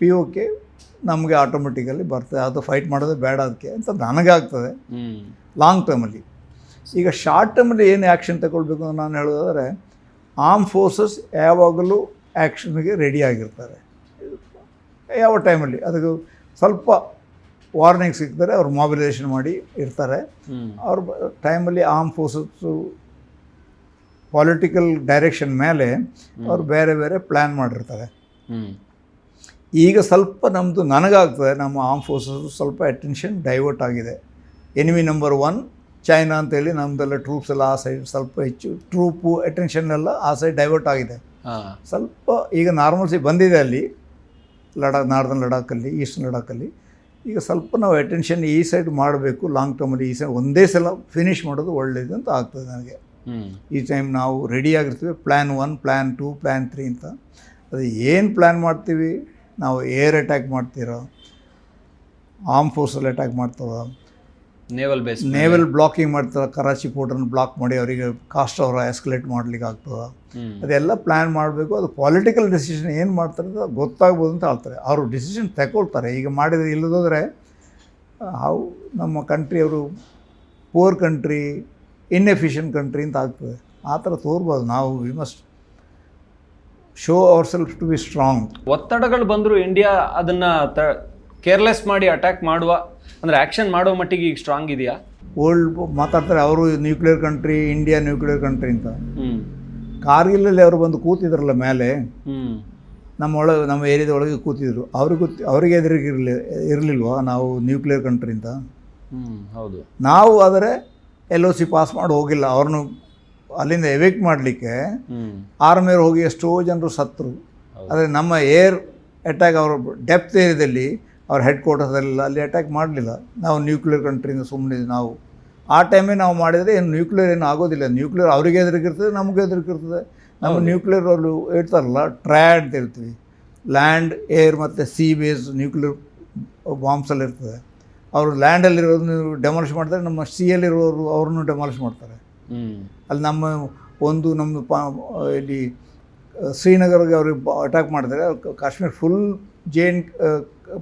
ಪಿ ಓ ಕೆ ನಮಗೆ ಆಟೋಮೆಟಿಕಲಿ ಬರ್ತದೆ. ಅದು ಫೈಟ್ ಮಾಡೋದು ಬೇಡ ಅದಕ್ಕೆ ಅಂತ ನನಗೆ ಆಗ್ತದೆ
ಹ್ಮ್
ಲಾಂಗ್ ಟರ್ಮಲ್ಲಿ ಈಗ ಶಾರ್ಟ್ ಟರ್ಮಲ್ಲಿ ಏನು ಆ್ಯಕ್ಷನ್ ತಗೊಳ್ಬೇಕು ಅಂತ ನಾನು ಹೇಳೋದಾದರೆ ಆರ್ಮ್ ಫೋರ್ಸಸ್ ಯಾವಾಗಲೂ ಆ್ಯಕ್ಷನ್ಗೆ ರೆಡಿ ಆಗಿರ್ತಾರೆ. ಯಾವ ಟೈಮಲ್ಲಿ ಅದಕ್ಕೆ ಸ್ವಲ್ಪ ವಾರ್ನಿಂಗ್ ಸಿಗ್ತಾರೆ ಅವ್ರು ಮೊಬಿಲೈಸೇಷನ್ ಮಾಡಿ ಇರ್ತಾರೆ. ಅವ್ರ ಟೈಮಲ್ಲಿ ಆರ್ಮ್ ಫೋರ್ಸಸ್ಸು ಪೊಲಿಟಿಕಲ್ ಡೈರೆಕ್ಷನ್ ಮೇಲೆ ಅವ್ರು ಬೇರೆ ಬೇರೆ ಪ್ಲ್ಯಾನ್ ಮಾಡಿರ್ತಾರೆ. ಈಗ ಸ್ವಲ್ಪ ನಮ್ಮದು ನನಗಾಗ್ತದೆ ನಮ್ಮ ಆರ್ಮ್ ಫೋರ್ಸಸ್ ಸ್ವಲ್ಪ ಅಟೆನ್ಷನ್ ಡೈವರ್ಟ್ ಆಗಿದೆ. ಎನಿಮಿ ನಂಬರ್ ಒನ್ ಚೈನಾ ಅಂತೇಳಿ ನಮ್ಮದೆಲ್ಲ ಟ್ರೂಪ್ಸ್ ಎಲ್ಲ ಆ ಸೈಡ್ ಸ್ವಲ್ಪ ಹೆಚ್ಚು ಟ್ರೂಪು ಅಟೆನ್ಷನ್ ಎಲ್ಲ ಆ ಸೈಡ್ ಡೈವರ್ಟ್ ಆಗಿದೆ. ಸ್ವಲ್ಪ ಈಗ ನಾರ್ಮಲ್ಸಿ ಬಂದಿದೆ ಅಲ್ಲಿ ಲಡಾಖ್ ನಾರ್ದನ್ ಲಡಾಖಲ್ಲಿ ಈಸ್ಟರ್ನ್ ಲಡಾಖಲ್ಲಿ ಈಗ ಸ್ವಲ್ಪ ನಾವು ಅಟೆನ್ಷನ್ ಈ ಸೈಡ್ ಮಾಡಬೇಕು ಲಾಂಗ್ ಟರ್ಮಲ್ಲಿ ಈ ಸೈಡ್ ಒಂದೇ ಸಲ ಫಿನಿಷ್ ಮಾಡೋದು ಒಳ್ಳೆಯದು ಅಂತ ಆಗ್ತದೆ ನನಗೆ. ಈ ಟೈಮ್ ನಾವು ರೆಡಿಯಾಗಿರ್ತೀವಿ plan one plan two plan three ಅಂತ. ಅದು ಏನು ಪ್ಲ್ಯಾನ್ ಮಾಡ್ತೀವಿ? ನಾವು ಏರ್ ಅಟ್ಯಾಕ್ ಮಾಡ್ತೀರೋ? ಆರ್ಮ್ ಫೋರ್ಸಲ್ಲಿ ಅಟ್ಯಾಕ್ ಮಾಡ್ತಾವ
ನೇವಲ್ ಬೇಸ್
ನೇವಲ್ ಬ್ಲಾಕಿಂಗ್ ಮಾಡ್ತಾರೆ? ಕರಾಚಿ ಪೋರ್ಟನ್ನು ಬ್ಲಾಕ್ ಮಾಡಿ ಅವರಿಗೆ ಕಾಸ್ಟ್ ಅವರ ಎಸ್ಕಲೇಟ್ ಮಾಡ್ಲಿಕ್ಕೆ ಆಗ್ತದೆ? ಅದೆಲ್ಲ ಪ್ಲ್ಯಾನ್ ಮಾಡಬೇಕು. ಅದು ಪೊಲಿಟಿಕಲ್ ಡಿಸಿಷನ್ ಏನು ಮಾಡ್ತಾರೆ ಅಂತ ಗೊತ್ತಾಗ್ಬೋದು ಅಂತ ಹೇಳ್ತಾರೆ. ಅವರು ಡಿಸಿಷನ್ ತಗೊಳ್ತಾರೆ. ಈಗ ಮಾಡಿದ್ರೆ ಇಲ್ಲದೋದ್ರೆ ಹಾವು ನಮ್ಮ ಕಂಟ್ರಿ ಅವರು ಪೂರ್ ಕಂಟ್ರಿ ಇನ್ಎಫಿಷಿಯಂಟ್ ಕಂಟ್ರಿ ಅಂತ ಆಗ್ತದೆ. ಆ ಥರ ತೋರ್ಬೋದು. ನಾವು we must show our self to be strong
ಒತ್ತಡಗಳು ಬಂದರೂ ಇಂಡಿಯಾ ಅದನ್ನು ತ ಕೇರ್ಲೆಸ್ ಮಾಡಿ ಅಟ್ಯಾಕ್ ಮಾಡುವ ಅಂದರೆ ಆ್ಯಕ್ಷನ್ ಮಾಡೋ ಮಟ್ಟಿಗೆ ಈಗ ಸ್ಟ್ರಾಂಗ್ ಇದೆಯಾ?
ವರ್ಲ್ಡ್ ಮಾತಾಡ್ತಾರೆ ಅವರು nuclear country India nuclear country ಅಂತ. ಕಾರ್ಗಿಲಲ್ಲಿ ಅವರು ಬಂದು ಕೂತಿದ್ರಲ್ಲ ಮೇಲೆ ನಮ್ಮ ಒಳಗೆ ನಮ್ಮ ಏರಿಯಾದ ಒಳಗೆ ಕೂತಿದ್ರು. ಅವ್ರಿಗೆ ಗೊತ್ತಿ ಅವರಿಗೆ ಎದುರಿಗಿರಲಿ ಇರಲಿಲ್ವ ನಾವು ನ್ಯೂಕ್ಲಿಯರ್ ಕಂಟ್ರಿ ಅಂತ?
ಹೌದು.
ನಾವು ಆದರೆ ಎಲ್ ಒ ಸಿ ಪಾಸ್ ಮಾಡಿ ಹೋಗಿಲ್ಲ. ಅವ್ರನ್ನು ಅಲ್ಲಿಂದ ಎವೆಕ್ಟ್ ಮಾಡಲಿಕ್ಕೆ ಆರ್ಮಿಯವ್ರು ಹೋಗಿ ಎಷ್ಟೋ ಜನರು ಸತ್ತರು ಆದರೆ ನಮ್ಮ ಏರ್ ಅಟ್ಯಾಕ್ ಅವರು ಡೆಪ್ತ್ ಏರಿಯಾದಲ್ಲಿ ಅವ್ರ ಹೆಡ್ ಕ್ವಾರ್ಟರ್ಸಲ್ಲ ಅಲ್ಲಿ ಅಟ್ಯಾಕ್ ಮಾಡಲಿಲ್ಲ. ನಾವು ನ್ಯೂಕ್ಲಿಯರ್ ಕಂಟ್ರಿಯಿಂದ ಸುಮ್ಮನೆ ನಾವು. ಆ ಟೈಮೇ ನಾವು ಮಾಡಿದರೆ ಏನು ನ್ಯೂಕ್ಲಿಯರ್ ಏನು ಆಗೋದಿಲ್ಲ. ನ್ಯೂಕ್ಲಿಯರ್ ಅವರಿಗೆ ಎದುರಿಗಿರ್ತದೆ ನಮಗೆ ಎದುರಿಗಿರ್ತದೆ. ನಮ್ಮ ನ್ಯೂಕ್ಲಿಯರ್ ಅವರು ಹೇಳ್ತಾರಲ್ಲ ಟ್ರ್ಯಾಡ್ ಅಂತ ಹೇಳ್ತೀವಿ. ಲ್ಯಾಂಡ್ ಏರ್ ಮತ್ತು ಸಿ ಬೇಸ್ ನ್ಯೂಕ್ಲಿಯರ್ ಬಾಂಬ್ಸಲ್ಲಿ ಇರ್ತದೆ. ಅವರು ಲ್ಯಾಂಡಲ್ಲಿರೋದನ್ನ ಡೆಮಾಲಿಷ್ ಮಾಡ್ತಾರೆ ನಮ್ಮ ಸಿಯಲ್ಲಿರೋರು ಅವ್ರನ್ನೂ ಡೆಮಾಲಿಷ್ ಮಾಡ್ತಾರೆ. ಅಲ್ಲಿ ನಮ್ಮ ಒಂದು ನಮ್ಮ ಪಾ ಇಲ್ಲಿ ಶ್ರೀನಗರ್ಗೆ ಅವ್ರಿಗೆ ಅಟ್ಯಾಕ್ ಮಾಡಿದರೆ ಕಾಶ್ಮೀರ್ ಕಾಶ್ಮೀರ ಫುಲ್ ಜೇನ್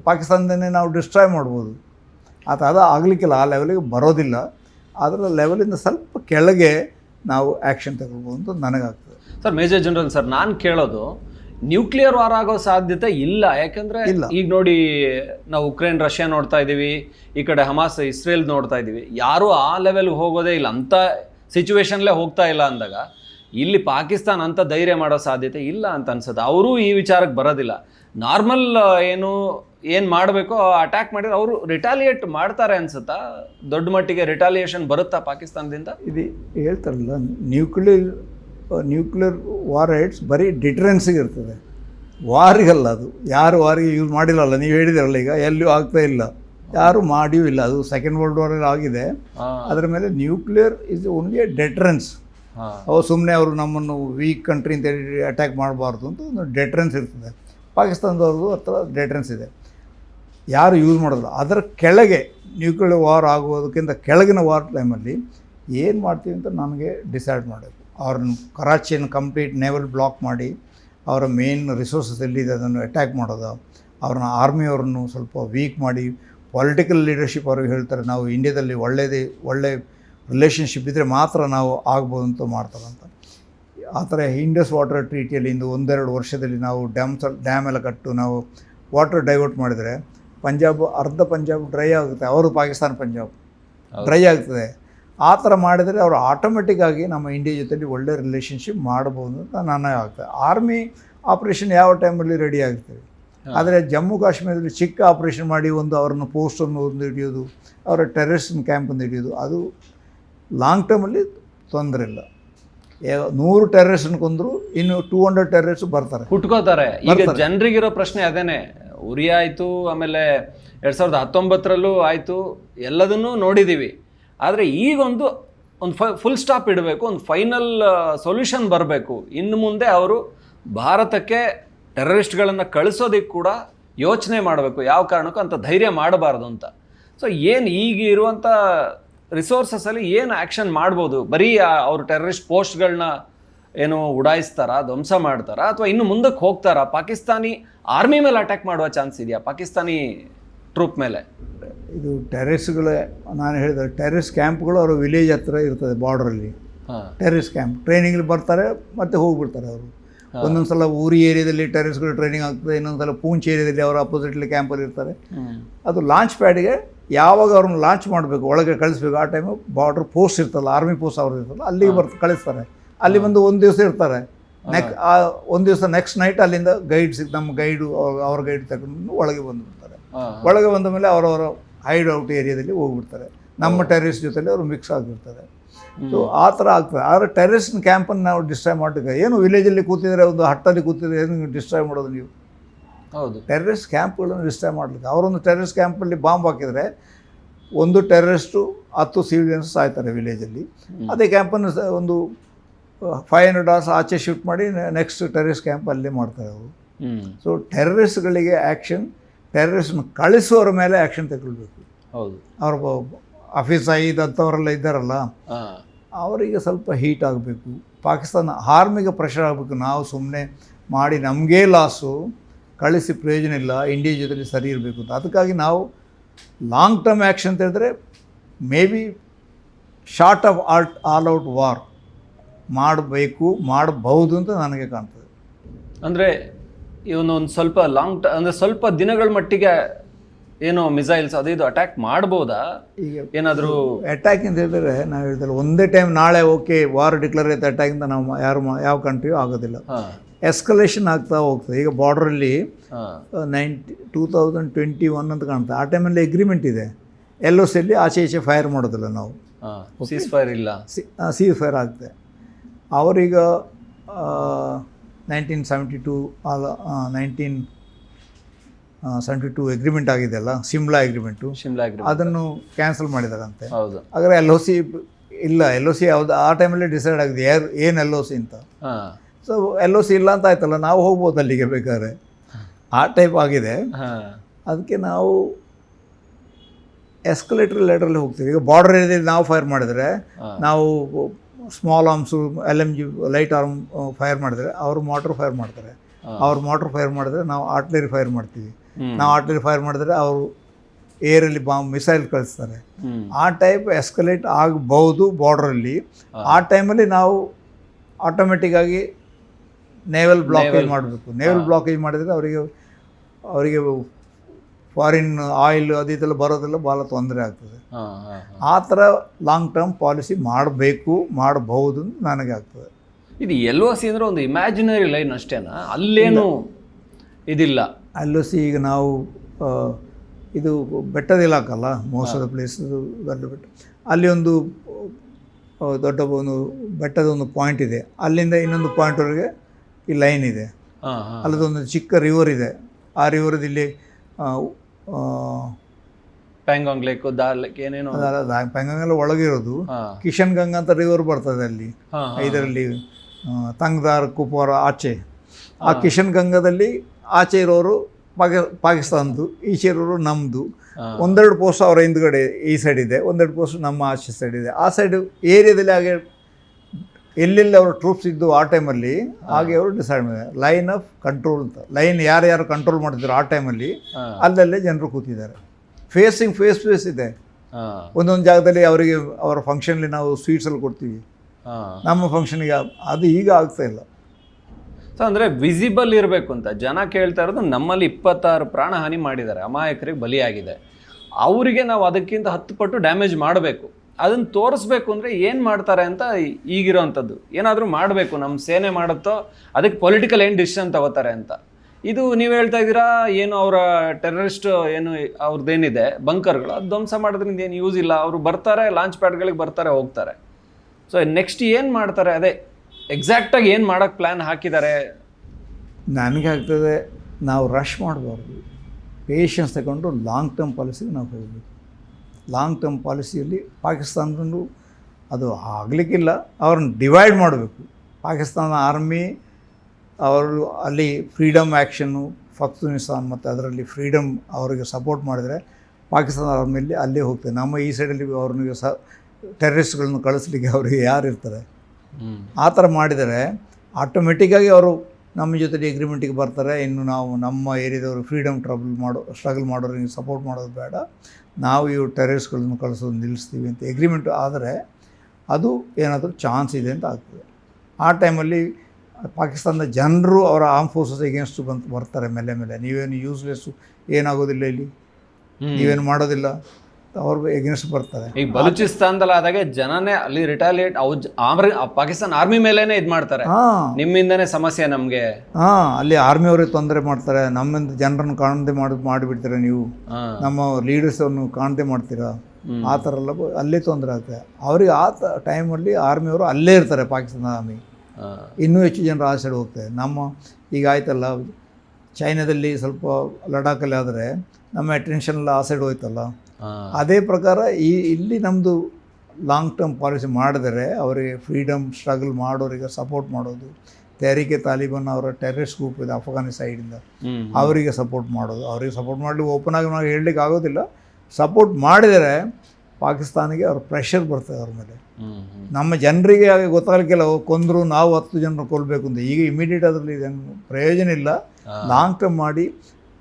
ಪಾಕಿಸ್ತಾನದನ್ನೇ ನಾವು ಡಿಸ್ಟ್ರಾಯ್ ಮಾಡ್ಬೋದು. ಆತ ಅದು ಆಗಲಿಕ್ಕಿಲ್ಲ ಆ ಲೆವೆಲಿಗೆ ಬರೋದಿಲ್ಲ. ಅದರ ಲೆವೆಲಿಂದ ಸ್ವಲ್ಪ ಕೆಳಗೆ ನಾವು ಆ್ಯಕ್ಷನ್ ತಗೊಳ್ಬೋದು ಅಂತ ನನಗಾಗ್ತದೆ.
ಸರ್ ಮೇಜರ್ ಜನರಲ್ ಸರ್ ನಾನು ಕೇಳೋದು ನ್ಯೂಕ್ಲಿಯರ್ ವಾರ್ ಆಗೋ ಸಾಧ್ಯತೆ ಇಲ್ಲ. ಯಾಕಂದ್ರೆ. ಈಗ ನೋಡಿ ನಾವು ಉಕ್ರೇನ್ ರಷ್ಯಾ ನೋಡ್ತಾ ಇದ್ದೀವಿ ಈ ಕಡೆ ಹಮಾಸ್ ಇಸ್ರೇಲ್ ನೋಡ್ತಾ ಇದೀವಿ. ಯಾರು ಆ ಲೆವೆಲ್ಗೆ ಹೋಗೋದೇ ಇಲ್ಲ. ಅಂತ ಸಿಚುವೇಶನ್ಲೇ ಹೋಗ್ತಾ ಇಲ್ಲ ಅಂದಾಗ ಇಲ್ಲಿ ಪಾಕಿಸ್ತಾನ ಅಂತ ಧೈರ್ಯ ಮಾಡೋ ಸಾಧ್ಯತೆ ಇಲ್ಲ ಅಂತ ಅನ್ಸುತ್ತೆ. ಅವರು ಈ ವಿಚಾರಕ್ಕೆ ಬರೋದಿಲ್ಲ. ನಾರ್ಮಲ್ ಏನು ಏನು ಮಾಡಬೇಕೋ ಅಟ್ಯಾಕ್ ಮಾಡಿದ್ರೆ ಅವರು ರಿಟಾಲಿಯೇಟ್ ಮಾಡ್ತಾರೆ ಅನ್ಸುತ್ತಾ? ದೊಡ್ಡ ಮಟ್ಟಿಗೆ ರಿಟಾಲಿಯೇಷನ್ ಬರುತ್ತಾ ಪಾಕಿಸ್ತಾನದಿಂದ?
ಇದು ಹೇಳ್ತಾರಲ್ಲ ನ್ಯೂಕ್ಲಿಯರ್ ನ್ಯೂಕ್ಲಿಯರ್ ವಾರ್ ಹೆಡ್ಸ್ ಬರೀ ಡಿಟ್ರೆನ್ಸಿಗೆ ಇರ್ತದೆ. ವಾರಿಗಲ್ಲ ಅದು. ಯಾರು ವಾರಿಗೆ ಯೂಸ್ ಮಾಡಿಲ್ಲಲ್ಲ ನೀವು ಹೇಳಿದಿರಲ್ಲ ಈಗ ಎಲ್ಲೂ ಆಗ್ತಾ ಇಲ್ಲ. ಯಾರು ಮಾಡಿಯೂ ಇಲ್ಲ. ಅದು ಸೆಕೆಂಡ್ ವರ್ಲ್ಡ್ ವಾರಲ್ಲಿ ಆಗಿದೆ. ಅದರ ಮೇಲೆ nuclear is only a deterrence
ಅವ್ರು
ಅವು ಸುಮ್ಮನೆ ಅವರು ನಮ್ಮನ್ನು ವೀಕ್ ಕಂಟ್ರಿ ಅಂತ ಹೇಳಿ ಅಟ್ಯಾಕ್ ಮಾಡಬಾರ್ದು ಅಂತ ಒಂದು ಡೆಟ್ರೆನ್ಸ್ ಇರ್ತದೆ. ಪಾಕಿಸ್ತಾನದವ್ರದ್ದು ಹತ್ರ ಡೆಟ್ರೆನ್ಸ್ ಇದೆ. ಯಾರು ಯೂಸ್ ಮಾಡೋದಿಲ್ಲ. ಅದರ ಕೆಳಗೆ ನ್ಯೂಕ್ಲಿಯರ್ ವಾರ್ ಆಗುವುದಕ್ಕಿಂತ ಕೆಳಗಿನ ವಾರ್ ಟೈಮಲ್ಲಿ ಏನು ಮಾಡ್ತೀವಿ ಅಂತ ನನಗೆ ಡಿಸೈಡ್ ಮಾಡಬೇಕು ಅವ್ರನ್ನ ಕರಾಚಿಯನ್ನು ಕಂಪ್ಲೀಟ್ ನೇವಲ್ ಬ್ಲಾಕ್ ಮಾಡಿ ಅವರ ಮೇನ್ ರಿಸೋರ್ಸಸ್ ಎಲ್ಲಿದೆ ಅದನ್ನು ಅಟ್ಯಾಕ್ ಮಾಡೋದು ಅವ್ರನ್ನ ಆರ್ಮಿಯವ್ರನ್ನು ಸ್ವಲ್ಪ ವೀಕ್ ಮಾಡಿ ಪೊಲಿಟಿಕಲ್ ಲೀಡರ್ಶಿಪ್ ಅವ್ರಿಗೆ ಹೇಳ್ತಾರೆ ನಾವು ಇಂಡಿಯಾದಲ್ಲಿ ಒಳ್ಳೆಯದೇ ಒಳ್ಳೆ ರಿಲೇಷನ್ಶಿಪ್ ಇದ್ದರೆ ಮಾತ್ರ ನಾವು ಆಗ್ಬೋದು ಅಂತ ಮಾಡ್ತಾರಂತ ಆ ಥರ ಇಂಡಸ್ ವಾಟರ್ ಟ್ರೀಟಿಯಲ್ಲಿ ಇಂದು ಒಂದೆರಡು ವರ್ಷದಲ್ಲಿ ನಾವು ಡ್ಯಾಮ್ಸ್ ಡ್ಯಾಮ್ ಎಲ್ಲ ಕಟ್ಟು ನಾವು ವಾಟರ್ ಡೈವರ್ಟ್ ಮಾಡಿದರೆ ಪಂಜಾಬ್ ಅರ್ಧ ಪಂಜಾಬ್ ಡ್ರೈ ಆಗುತ್ತೆ. ಅವರು ಪಾಕಿಸ್ತಾನ ಪಂಜಾಬ್. ಡ್ರೈ ಆಗ್ತದೆ. ಆ ಥರ ಮಾಡಿದರೆ ಅವರು ಆಟೋಮೆಟಿಕ್ಕಾಗಿ ನಮ್ಮ ಇಂಡಿಯಾ ಜೊತೆಲಿ ಒಳ್ಳೆ ರಿಲೇಷನ್ಶಿಪ್ ಮಾಡ್ಬೋದು ಅಂತ ನನ್ನ ಆಗ್ತದೆ. ಆರ್ಮಿ ಆಪ್ರೇಷನ್ ಯಾವ ಟೈಮಲ್ಲಿ ರೆಡಿ ಆಗ್ತದೆ? ಆದರೆ ಜಮ್ಮು ಕಾಶ್ಮೀರದಲ್ಲಿ ಚಿಕ್ಕ ಆಪ್ರೇಷನ್ ಮಾಡಿ ಒಂದು ಅವರನ್ನು ಪೋಸ್ಟನ್ನು ಒಂದು ಹಿಡಿಯೋದು ಅವರ ಟೆರರಿಸ್ಟ್ ಕ್ಯಾಂಪನ್ನು ಹಿಡಿಯೋದು ಅದು ಲಾಂಗ್ ಟರ್ಮಲ್ಲಿ ತೊಂದರೆ ಇಲ್ಲ. ನೂರು ಟೆರರಿಸ್ಟ್ನ ಕೊಂದ್ರು ಇನ್ನು ಟೂ ಹಂಡ್ರೆಡ್ ಟೆರರಿಸ್ಟ್ ಬರ್ತಾರೆ.
ಹುಟ್ಕೋತಾರೆ ಈಗ. ಜನರಿಗಿರೋ ಪ್ರಶ್ನೆ ಅದೇನೆ. ಉರಿ ಆಯ್ತು ಆಮೇಲೆ ಎರಡು ಸಾವಿರದ ಹತ್ತೊಂಬತ್ತರಲ್ಲೂ ಆಯಿತು. ಎಲ್ಲದನ್ನೂ ನೋಡಿದೀವಿ. ಆದ್ರೆ ಈಗೊಂದು ಒಂದು ಫುಲ್ ಸ್ಟಾಪ್ ಇಡಬೇಕು, ಒಂದು ಫೈನಲ್ ಸೊಲ್ಯೂಷನ್ ಬರಬೇಕು. ಇನ್ನು ಮುಂದೆ ಅವರು ಭಾರತಕ್ಕೆ ಟೆರರಿಸ್ಟ್ಗಳನ್ನು ಕಳಿಸೋದಕ್ಕೆ ಕೂಡ ಯೋಚನೆ ಮಾಡಬೇಕು. ಯಾವ ಕಾರಣಕ್ಕೂ ಅಂತ ಧೈರ್ಯ ಮಾಡಬಾರ್ದು ಅಂತ. ಸೊ ಏನು ಈಗ ಇರುವಂಥ ರಿಸೋರ್ಸಸಲ್ಲಿ ಏನು ಆ್ಯಕ್ಷನ್ ಮಾಡ್ಬೋದು? ಬರೀ ಅವ್ರು ಟೆರರಿಸ್ಟ್ ಪೋಸ್ಟ್ಗಳನ್ನ ಏನು ಉಡಾಯಿಸ್ತಾರಾ, ಧ್ವಂಸ ಮಾಡ್ತಾರಾ, ಅಥವಾ ಇನ್ನು ಮುಂದಕ್ಕೆ ಹೋಗ್ತಾರಾ? ಪಾಕಿಸ್ತಾನಿ ಆರ್ಮಿ ಮೇಲೆ ಅಟ್ಯಾಕ್ ಮಾಡುವ ಚಾನ್ಸ್ ಇದೆಯಾ? ಪಾಕಿಸ್ತಾನಿ ಟ್ರೂಪ್ ಮೇಲೆ?
ಇದು ಟೆರೆಸ್ಗಳೇ ನಾನು ಹೇಳಿದರೆ ಟೆರೆಸ್ ಕ್ಯಾಂಪ್ಗಳು ಅವರ ವಿಲೇಜ್ ಹತ್ರ ಇರ್ತದೆ ಬಾರ್ಡ್ರಲ್ಲಿ. Terrace camp. ಟ್ರೈನಿಂಗ್ಲಿ ಬರ್ತಾರೆ ಮತ್ತೆ ಹೋಗ್ಬಿಡ್ತಾರೆ ಅವರು. ಒಂದೊಂದು ಸಲ ಊರಿ ಏರಿಯಾದಲ್ಲಿ ಟೆರೆಸ್ಗಳು ಟ್ರೈನಿಂಗ್ ಆಗ್ತದೆ ಇನ್ನೊಂದು ಸಲ ಪೂಂಚ್ ಏರಿಯಾದಲ್ಲಿ ಅವರು ಅಪೋಸಿಟ್ಲಿ ಕ್ಯಾಂಪಲ್ಲಿ ಇರ್ತಾರೆ. ಅದು ಲಾಂಚ್ ಪ್ಯಾಡ್ಗೆ ಯಾವಾಗ ಅವ್ರನ್ನ ಲಾಂಚ್ ಮಾಡಬೇಕು ಒಳಗೆ ಕಳಿಸ್ಬೇಕು ಆ ಟೈಮು ಬಾರ್ಡ್ರ್ ಪೋಸ್ಟ್ ಇರ್ತಲ್ಲ ಆರ್ಮಿ ಪೋಸ್ಟ್ ಅವ್ರದ್ದು ಇರ್ತಲ್ಲ ಅಲ್ಲಿಗೆ ಬರ್ತ ಕಳಿಸ್ತಾರೆ. ಅಲ್ಲಿ ಬಂದು ಒಂದು ದಿವಸ ಇರ್ತಾರೆ. ನೆಕ್ ಒಂದು ದಿವಸ ನೆಕ್ಸ್ಟ್ ನೈಟ್ ಅಲ್ಲಿಂದ ಗೈಡ್ ಸಿಗ್ ನಮ್ಮ ಗೈಡು ಅವ್ರ ಗೈಡ್ ತಗೊಂಡು ಒಳಗೆ ಬಂದುಬಿಡ್ತಾರೆ. ಒಳಗೆ ಬಂದ ಮೇಲೆ ಅವರವರ ಹೈಡ್ ಔಟ್ ಏರಿಯಾದಲ್ಲಿ ಹೋಗ್ಬಿಡ್ತಾರೆ. ನಮ್ಮ ಟೆರೆಸ್ ಜೊತೆಲಿ ಅವರು ಮಿಕ್ಸ್ ಆಗಿರ್ತಾರೆ. ಸೊ ಆ ಥರ ಆಗ್ತದೆ. ಆದರೆ ಟೆರೆಸ್ನ ಕ್ಯಾಂಪನ್ನು ನಾವು ಡಿಸ್ಟ್ರಾಯ್ ಮಾಡಬೇಕು ಏನು ವಿಲೇಜಲ್ಲಿ ಕೂತಿದ್ರೆ ಒಂದು ಹಟ್ಟಲ್ಲಿ ಕೂತಿದ್ರೆ ಏನು ಡಿಸ್ಟ್ರಾಯ್ ಮಾಡೋದು ನೀವು?
ಹೌದು.
ಟೆರರಿಸ್ಟ್ ಕ್ಯಾಂಪ್ಗಳನ್ನು ಡಿಸ್ಟ್ರಾಯ್ ಮಾಡಲಿಕ್ಕೆ. ಅವರೊಂದು ಟೆರರಿಸ್ಟ್ ಕ್ಯಾಂಪಲ್ಲಿ ಬಾಂಬ್ ಹಾಕಿದರೆ ಒಂದು ಟೆರರಿಸ್ಟು ಹತ್ತು ಸಿವಿಲಿಯನ್ಸ್ ಸಾಯ್ತಾರೆ ವಿಲೇಜಲ್ಲಿ ಅದೇ ಕ್ಯಾಂಪನ್ನು ಒಂದು ಫೈವ್ ಹಂಡ್ರೆಡ್ ಅವರ್ಸ್ ಆಚೆ ಶಿಫ್ಟ್ ಮಾಡಿ ನೆಕ್ಸ್ಟ್ ಟೆರರಿಸ್ಟ್ ಕ್ಯಾಂಪ್ ಅಲ್ಲೇ ಮಾಡ್ತಾರೆ ಅವರು. ಸೊ ಟೆರರಿಸ್ಟ್ಗಳಿಗೆ ಆ್ಯಕ್ಷನ್ ಟೆರರಿಸ್ಟ್ನ ಕಳಿಸೋರ ಮೇಲೆ ಆ್ಯಕ್ಷನ್ ತಗೊಳ್ಬೇಕು
ಹೌದು.
ಅವ್ರ ಆಫೀಸ್ ಐದ್ ಅಂಥವರೆಲ್ಲ ಇದ್ದಾರಲ್ಲ ಅವರಿಗೆ ಸ್ವಲ್ಪ ಹೀಟ್ ಆಗಬೇಕು. ಪಾಕಿಸ್ತಾನ ಆರ್ಮಿಗೆ ಪ್ರೆಷರ್ ಆಗಬೇಕು. ನಾವು ಸುಮ್ಮನೆ ಮಾಡಿ ನಮಗೇ ಲಾಸು ಕಳಿಸಿ ಪ್ರಯೋಜನ ಇಲ್ಲ ಇಂಡಿಯಾ ಜೊತೆಲಿ ಸರಿ ಇರಬೇಕು ಅಂತ. ಅದಕ್ಕಾಗಿ ನಾವು ಲಾಂಗ್ ಟರ್ಮ್ ಆ್ಯಕ್ಷನ್ ಅಂತ ಹೇಳಿದ್ರೆ maybe short of all all out war ಮಾಡಬೇಕು ಮಾಡಬಹುದು ಅಂತ ನನಗೆ ಕಾಣ್ತದೆ.
ಅಂದ್ರೆ ಇವನು ಒಂದು ಸ್ವಲ್ಪ ಲಾಂಗ್ ಅಂದ್ರೆ ಸ್ವಲ್ಪ ದಿನಗಳ ಮಟ್ಟಿಗೆ ಏನೋ ಮಿಸೈಲ್ಸ್ ಅದು ಇದು ಅಟ್ಯಾಕ್ ಮಾಡ್ಬೋದಾ?
ಈಗ
ಏನಾದರೂ
ಅಟ್ಯಾಕ್ ಅಂತ ಹೇಳಿದ್ರೆ ನಾವು ಹೇಳಿದ್ರೆ ಒಂದೇ ಟೈಮ್ ನಾಳೆ ಓಕೆ ವಾರ್ ಡಿಕ್ಲೇರ್ ಆಯ್ತು ಅಂತ ನಾವು ಯಾರು ಮಾ- ಯಾವ ಕಂಟ್ರಿಯೂ ಆಗೋದಿಲ್ಲ.
ಹಾ.
ಎಸ್ಕಲೇಷನ್ ಆಗ್ತಾ ಹೋಗ್ತದೆ. ಈಗ ಬಾರ್ಡ್ರಲ್ಲಿ
ninety
ninety two thousand twenty one ಅಂತ ಕಾಣ್ತದೆ ಆ ಟೈಮಲ್ಲಿ ಅಗ್ರಿಮೆಂಟ್ ಇದೆ. ಎಲ್ ಒ ಸಿಯಲ್ಲಿ ಆಚೆ ಈಚೆ ಫೈರ್ ಮಾಡೋದಿಲ್ಲ ನಾವು.
ಹಾ. ಸೀಸ್ ಫೈರ್ ಇಲ್ಲ.
ಸಿ ಸಿ ಫೈರ್ ಆಗ್ತದೆ. ಅವರೀಗ nineteen seventy two all nineteen seventy two agreement ಆಗಿದೆಯಲ್ಲ ಸಿಮ್ಲಾ ಅಗ್ರಿಮೆಂಟು
ಶಿಮ್ಲಾ ಅಗ್ರಿಮೆಂಟ್
ಅದನ್ನು ಕ್ಯಾನ್ಸಲ್ ಮಾಡಿದಾರಂತೆ
ಹೌದು.
ಆದರೆ ಎಲ್ ಒ ಸಿ ಇಲ್ಲ ಎಲ್ ಒ ಸಿ ಯಾವುದು ಆ ಟೈಮಲ್ಲಿ ಡಿಸೈಡ್ ಆಗಿದೆ ಯಾರು ಏನು ಎಲ್ ಒ ಸಿ ಅಂತ. ಸೊ ಎಲ್ ಒ ಸಿ ಇಲ್ಲ ಅಂತ ಆಯ್ತಲ್ಲ ನಾವು ಹೋಗ್ಬೋದು ಅಲ್ಲಿಗೆ ಬೇಕಾದ್ರೆ. ಆ ಟೈಪ್ ಆಗಿದೆ. ಅದಕ್ಕೆ ನಾವು ಎಸ್ಕಲೇಟರ್ ಲೆಟ್ರಲ್ಲಿ ಹೋಗ್ತೀವಿ. ಈಗ ಬಾರ್ಡರ್ ಏರಿಯಾದಲ್ಲಿ ನಾವು ಫೈರ್ ಮಾಡಿದ್ರೆ ನಾವು small arms L M G light arm fire ಮಾಡಿದ್ರೆ ಅವರು ಮೋಟ್ರ್ ಫೈರ್ ಮಾಡ್ತಾರೆ. ಅವ್ರು ಮೋಟ್ರ್ ಫೈರ್ ಮಾಡಿದ್ರೆ ನಾವು ಆರ್ಟ್ಲರಿ ಫೈರ್ ಮಾಡ್ತೀವಿ. ನಾವು ಆರ್ಟ್ಲರಿ ಫೈರ್ ಮಾಡಿದ್ರೆ ಅವರು ಏರಲ್ಲಿ ಬಾಂಬ್ ಮಿಸೈಲ್ ಕಳಿಸ್ತಾರೆ. ಆ ಟೈಪ್ ಎಸ್ಕಲೇಟ್ ಆಗಬಹುದು ಬಾರ್ಡ್ರಲ್ಲಿ ಆ ಟೈಮಲ್ಲಿ ನಾವು ಆಟೋಮೆಟಿಕ್ಕಾಗಿ ನೇವಲ್ ಬ್ಲಾಕೇಜ್ ಮಾಡಬೇಕು. ನೇವಲ್ ಬ್ಲಾಕೇಜ್ ಮಾಡಿದರೆ ಅವರಿಗೆ ಅವರಿಗೆ ಫಾರಿನ್ ಆಯಿಲ್ ಅದು ಇದೆಲ್ಲ ಬರೋದೆಲ್ಲ ಭಾಳ ತೊಂದರೆ ಆಗ್ತದೆ. ಆ ಥರ ಲಾಂಗ್ ಟರ್ಮ್ ಪಾಲಿಸಿ ಮಾಡಬೇಕು ಮಾಡಬಹುದು ಅಂತ ನನಗೆ ಆಗ್ತದೆ.
ಇದು ಎಲ್ ಒ ಸಿ ಅಂದರೆ ಒಂದು ಇಮ್ಯಾಜಿನರಿ ಲೈನ್ ಅಷ್ಟೇನಾ? ಅಲ್ಲೇನು ಇದಿಲ್ಲ?
ಅಲ್ಲೂ ಸಿ ಈಗ ನಾವು ಇದು ಬೆಟ್ಟದ ಇಲಾಖಲ್ಲ ಮೋಸದ ಪ್ಲೇಸ್ ದೊಡ್ಡ ಬೆಟ್ಟ ಅಲ್ಲಿ ಒಂದು ದೊಡ್ಡ ಒಂದು ಬೆಟ್ಟದ ಒಂದು ಪಾಯಿಂಟ್ ಇದೆ. ಅಲ್ಲಿಂದ ಇನ್ನೊಂದು ಪಾಯಿಂಟ್ವರೆಗೆ ಈ ಲೈನ್ ಇದೆ. ಅಲ್ಲದೊಂದು ಚಿಕ್ಕ ರಿವರ್ ಇದೆ. ಆ ರಿವರ್ದು ಇಲ್ಲಿ ಆ, ಆ,
ಪ್ಯಾಂಗಾಂಗ್ ಲೇಕ್ ದಾಲ್ ಲೇಕ್ ಏನೇನೋ
ಪ್ಯಾಂಗಾಂಗ್ ಎಲ್ಲ ಒಳಗಿರೋದು. ಕಿಶನ್ ಗಂಗಾ ಅಂತ ರಿವರ್ ಬರ್ತದೆ ಅಲ್ಲಿ. ಇದರಲ್ಲಿ ತಂಗ್ದಾರ್ ಕುಪ್ವಾರ ಆಚೆ. ಆ ಕಿಶನ್ ಗಂಗಾದಲ್ಲಿ ಆಚೆ ಇರೋರು ಪಾಕಿ ಪಾಕಿಸ್ತಾನದ್ದು ಈಚೆ ಇರೋರು ನಮ್ಮದು ಒಂದೆರಡು ಪೋಸ್ಟ್ ಅವರ ಹಿಂದ್ಗಡೆ ಈ ಸೈಡ್ ಇದೆ ಒಂದೆರಡು ಪೋಸ್ಟ್ ನಮ್ಮ ಆಚೆ ಸೈಡ್ ಇದೆ. ಆ ಸೈಡ್ ಏರಿಯಾದಲ್ಲಿ ಹಾಗೆ ಎಲ್ಲೆಲ್ಲಿ ಅವರು ಟ್ರೂಪ್ಸ್ ಇದ್ದು ಆ ಟೈಮಲ್ಲಿ ಹಾಗೆ ಅವರು ಡಿಸೈಡ್ ಮಾಡಿದ್ದಾರೆ. ಲೈನ್ ಆಫ್ ಕಂಟ್ರೋಲ್ ಅಂತ. ಲೈನ್ ಯಾರ್ಯಾರು ಕಂಟ್ರೋಲ್ ಮಾಡ್ತಿದ್ರು ಆ ಟೈಮಲ್ಲಿ. ಅಲ್ಲಲ್ಲೇ ಜನರು ಕೂತಿದ್ದಾರೆ. ಫೇಸಿಂಗ್ ಫೇಸ್ ಫೇಸ್ ಇದೆ. ಒಂದೊಂದು ಜಾಗದಲ್ಲಿ ಅವರಿಗೆ ಅವರ ಫಂಕ್ಷನ್ಲಿ ನಾವು ಸ್ವೀಟ್ಸಲ್ಲಿ ಕೊಡ್ತೀವಿ. ನಮ್ಮ ಫಂಕ್ಷನ್ಗೆ ಅದು ಈಗ ಆಗ್ತಾ ಇಲ್ಲ.
ಸೊ ಅಂದ್ರೆ ವಿಸಿಬಲ್ ಇರಬೇಕು ಅಂತ. ಜನ ಕೇಳ್ತಾ ಇರೋದು ನಮ್ಮಲ್ಲಿ ಇಪ್ಪತ್ತಾರು ಪ್ರಾಣಹಾನಿ ಮಾಡಿದ್ದಾರೆ. ಅಮಾಯಕರಿಗೆ ಬಲಿಯಾಗಿದೆ. ಅವರಿಗೆ ನಾವು ಅದಕ್ಕಿಂತ ಹತ್ತು ಪಟ್ಟು ಡ್ಯಾಮೇಜ್ ಮಾಡಬೇಕು. ಅದನ್ನು ತೋರಿಸ್ಬೇಕು ಅಂದರೆ ಏನು ಮಾಡ್ತಾರೆ ಅಂತ ಈಗಿರೋ ಅಂಥದ್ದು ಏನಾದರೂ ಮಾಡಬೇಕು ನಮ್ಮ ಸೇನೆ ಮಾಡುತ್ತೋ, ಅದಕ್ಕೆ ಪೊಲಿಟಿಕಲ್ ಏನು ಡಿಸಿಷನ್ ತಗೋತಾರೆ ಅಂತ. ಇದು ನೀವು ಹೇಳ್ತಾ ಇದ್ದೀರಾ, ಏನು ಅವರ ಟೆರರಿಸ್ಟ್ ಏನು ಅವ್ರದ್ದೇನಿದೆ ಬಂಕರ್ಗಳು ಅದು ಧ್ವಂಸ ಮಾಡೋದ್ರಿಂದ ಏನು ಯೂಸ್ ಇಲ್ಲ. ಅವರು ಬರ್ತಾರೆ ಲಾಂಚ್ ಪ್ಯಾಡ್ಗಳಿಗೆ ಬರ್ತಾರೆ, ಹೋಗ್ತಾರೆ. ಸೊ ನೆಕ್ಸ್ಟ್ ಏನು ಮಾಡ್ತಾರೆ, ಅದೇ ಎಕ್ಸಾಕ್ಟಾಗಿ ಏನು ಮಾಡೋಕ್ಕೆ ಪ್ಲ್ಯಾನ್ ಹಾಕಿದ್ದಾರೆ?
ನನಗೆ ಆಗ್ತದೆ, ನಾವು ರಶ್ ಮಾಡಬಾರ್ದು. ಪೇಷನ್ಸ್ ತಗೊಂಡು ಲಾಂಗ್ ಟರ್ಮ್ ಪಾಲಿಸಿಗೆ ನಾವು ಹೋಗಬೇಕು. ಲಾಂಗ್ ಟರ್ಮ್ ಪಾಲಿಸಿಯಲ್ಲಿ ಪಾಕಿಸ್ತಾನದ್ದು ಅದು ಆಗಲಿಕ್ಕಿಲ್ಲ. ಅವ್ರನ್ನ ಡಿವೈಡ್ ಮಾಡಬೇಕು. ಪಾಕಿಸ್ತಾನ ಆರ್ಮಿ ಅವರು ಅಲ್ಲಿ ಫ್ರೀಡಮ್ ಆ್ಯಕ್ಷನ್ನು ಫಕ್ತುನಿಸ್ತಾನ್ ಮತ್ತು ಅದರಲ್ಲಿ ಫ್ರೀಡಮ್ ಅವರಿಗೆ ಸಪೋರ್ಟ್ ಮಾಡಿದರೆ ಪಾಕಿಸ್ತಾನ ಆರ್ಮಿಯಲ್ಲಿ ಅಲ್ಲೇ ಹೋಗ್ತದೆ. ನಮ್ಮ ಈ ಸೈಡಲ್ಲಿ ಅವ್ರನಿಗೆ ಸ ಟೆರರಿಸ್ಟ್ಗಳನ್ನು ಕಳಿಸ್ಲಿಕ್ಕೆ ಅವರಿಗೆ ಯಾರು ಇರ್ತಾರೆ? ಆ ಥರ ಮಾಡಿದರೆ ಆಟೋಮೆಟಿಕ್ಕಾಗಿ ಅವರು ನಮ್ಮ ಜೊತೆ ಎಗ್ರಿಮೆಂಟಿಗೆ ಬರ್ತಾರೆ. ಇನ್ನು ನಾವು ನಮ್ಮ ಏರಿಯಾದವರು ಫ್ರೀಡಮ್ ಟ್ರಬಲ್ ಮಾಡೋ ಸ್ಟ್ರಗಲ್ ಮಾಡೋರಿಗೆ ಸಪೋರ್ಟ್ ಮಾಡೋದು ಬೇಡ. ನಾವು ಇವು ಟೆರರಿಸ್ಟ್ಗಳನ್ನು ಕಳಿಸೋದು ನಿಲ್ಲಿಸ್ತೀವಿ ಅಂತ ಎಗ್ರಿಮೆಂಟ್ ಆದರೆ ಅದು ಏನಾದರೂ ಚಾನ್ಸ್ ಇದೆ ಅಂತ ಆಗ್ತದೆ. ಆ ಟೈಮಲ್ಲಿ ಪಾಕಿಸ್ತಾನದ ಜನರು ಅವರ ಆರ್ಮ್ ಫೋರ್ಸಸ್ ಎಗೇನ್ಸ್ಟು ಬಂತು ಬರ್ತಾರೆ. ಮೇಲೆ ಮೇಲೆ. ನೀವೇನು ಯೂಸ್ಲೆಸ್ಸು ಏನಾಗೋದಿಲ್ಲ ಇಲ್ಲಿ? ನೀವೇನು ಮಾಡೋದಿಲ್ಲ? ಅವ್ರ ಎಗೇನ್ಸ್ಟ್ ಬರ್ತಾರೆ
ಈಗ ಬಲೂಚಿಸ್ತಾನದಲ್ಲಿ ಆದಾಗ ಜನನೇ ಅಲ್ಲಿ ರಿಟಾಲಿಯೇಟ್ ಅವ್ ಆರ್ಮಿ ಪಾಕಿಸ್ತಾನ ಆರ್ಮಿ ಮೇಲೇನೆ ಇದ್ ಮಾಡ್ತಾರೆ. ನಿಮ್ಮಿಂದನೇ ಸಮಸ್ಯೆ ನಮ್ಗೆ.
ಹಾ ಅಲ್ಲಿ ಆರ್ಮಿ ಅವ್ರಿಗೆ ತೊಂದರೆ ಮಾಡ್ತಾರೆ. ನಮ್ಮಿಂದ ಜನರನ್ನು ಕಾಣದೆ ಮಾಡಿ ಮಾಡಿಬಿಡ್ತೀರ ನೀವು? ನಮ್ಮ ಲೀಡರ್ಸ್ ಅವ್ರನ್ನು ಕಾಣದೆ ಮಾಡ್ತೀರಾ? ಆ ಥರ ಎಲ್ಲ ಅಲ್ಲೇ ತೊಂದರೆ ಆಗುತ್ತೆ. ಅವ್ರಿಗೆ ಆ ತ ಟೈಮಲ್ಲಿ ಆರ್ಮಿಯವರು ಅಲ್ಲೇ ಇರ್ತಾರೆ ಪಾಕಿಸ್ತಾನ ಆರ್ಮಿ ಇನ್ನೂ ಹೆಚ್ಚು ಜನರು ಆ ಸೈಡ್ ಹೋಗ್ತಾರೆ. ನಮ್ಮ ಈಗ ಆಯ್ತಲ್ಲ ಚೈನಾದಲ್ಲಿ ಸ್ವಲ್ಪ ಲಡಾಖಲ್ಲಿ ಆದರೆ ನಮ್ಮ ಅಟೆನ್ಷನ್ ಎಲ್ಲ ಆ ಸೈಡ್ ಹೋಯ್ತಲ್ಲ. ಅದೇ ಪ್ರಕಾರ ಈ ಇಲ್ಲಿ ನಮ್ಮದು ಲಾಂಗ್ ಟರ್ಮ್ ಪಾಲಿಸಿ ಮಾಡಿದರೆ ಅವರಿಗೆ ಫ್ರೀಡಮ್ ಸ್ಟ್ರಗಲ್ ಮಾಡೋರಿಗೆ ಸಪೋರ್ಟ್ ಮಾಡೋದು. ತೆರಿಗೆ ತಾಲಿಬಾನ್ ಅವರ ಟೆರರಿಸ್ಟ್ ಗ್ರೂಪ್ ಇದೆ ಅಫ್ಘಾನಿ ಸೈಡಿಂದ ಅವರಿಗೆ ಸಪೋರ್ಟ್ ಮಾಡೋದು. ಅವರಿಗೆ ಸಪೋರ್ಟ್ ಮಾಡಲಿ ಓಪನ್ ಆಗಿ ನಾವು ಹೇಳಲಿಕ್ಕೆ ಆಗೋದಿಲ್ಲ. ಸಪೋರ್ಟ್ ಮಾಡಿದರೆ ಪಾಕಿಸ್ತಾನಿಗೆ ಅವ್ರ ಪ್ರೆಷರ್ ಬರ್ತದೆ ಅವ್ರ ಮೇಲೆ. ನಮ್ಮ ಜನರಿಗೆ ಗೊತ್ತಾಗಲಿಕ್ಕೆಲ್ಲ ಕೊಂದರು ನಾವು ಹತ್ತು ಜನರು ಕೊಲ್ಲಬೇಕು ಅಂತ. ಈಗ ಇಮಿಡಿಯೇಟ್ ಅದರಲ್ಲಿ ಇದೇನು ಪ್ರಯೋಜನ ಇಲ್ಲ. ಲಾಂಗ್ ಟರ್ಮ್ ಮಾಡಿ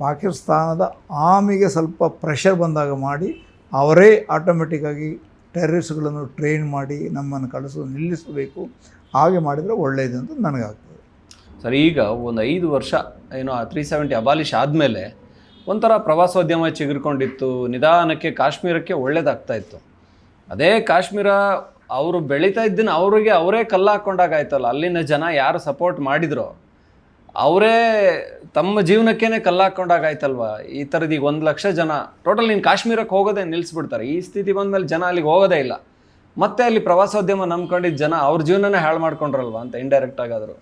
ಪಾಕಿಸ್ತಾನದ ಆಮಿಗೆ ಸ್ವಲ್ಪ ಪ್ರೆಷರ್ ಬಂದಾಗ ಮಾಡಿ ಅವರೇ ಆಟೋಮೆಟಿಕ್ಕಾಗಿ ಟೆರರಿಸ್ಟ್ಗಳನ್ನು ಟ್ರೈನ್ ಮಾಡಿ ನಮ್ಮನ್ನು ಕಳಿಸೋದು ನಿಲ್ಲಿಸಬೇಕು. ಹಾಗೆ ಮಾಡಿದರೆ ಒಳ್ಳೆಯದು ಅಂತ ನನಗಾಗ್ತದೆ.
ಸರ್, ಈಗ ಒಂದು ಐದು ವರ್ಷ, ಏನೋ ತ್ರೀ ಸೆವೆಂಟಿ ಅಬಾಲಿಷ್ ಆದಮೇಲೆ ಒಂಥರ ಪ್ರವಾಸೋದ್ಯಮ ಚಿಗುರ್ಕೊಂಡಿತ್ತು, ನಿಧಾನಕ್ಕೆ ಕಾಶ್ಮೀರಕ್ಕೆ ಒಳ್ಳೇದಾಗ್ತಾ ಇತ್ತು. ಅದೇ ಕಾಶ್ಮೀರ ಅವರು ಬೆಳೀತಾ ಇದ್ದನ್ನು ಅವರಿಗೆ ಅವರೇ ಕಲ್ಲು ಹಾಕ್ಕೊಂಡಾಗಾಯ್ತಲ್ಲ ಅಲ್ಲಿನ ಜನ ಯಾರು ಸಪೋರ್ಟ್ ಮಾಡಿದ್ರು ಅವರೇ ತಮ್ಮ ಜೀವನಕ್ಕೇನೆ ಕಲ್ಲು ಹಾಕೊಂಡಾಗಾಯ್ತಲ್ವಾ ಈ ಥರದ್ದು ಈಗ ಒಂದು ಲಕ್ಷ ಜನ. ಟೋಟಲ್ ನೀನು ಕಾಶ್ಮೀರಕ್ಕೆ ಹೋಗೋದೇ ನಿಲ್ಲಿಸ್ಬಿಡ್ತಾರೆ ಈ ಸ್ಥಿತಿ ಬಂದಮೇಲೆ ಜನ ಅಲ್ಲಿಗೆ ಹೋಗೋದೇ ಇಲ್ಲ. ಮತ್ತೆ ಅಲ್ಲಿ ಪ್ರವಾಸೋದ್ಯಮ ನಂಬ್ಕೊಂಡಿದ್ದ ಜನ ಅವ್ರ ಜೀವನನೇ ಹಾಳು ಮಾಡ್ಕೊಂಡ್ರಲ್ವಾ ಅಂತ ಇಂಡೈರೆಕ್ಟ್ ಆಗಾದರು?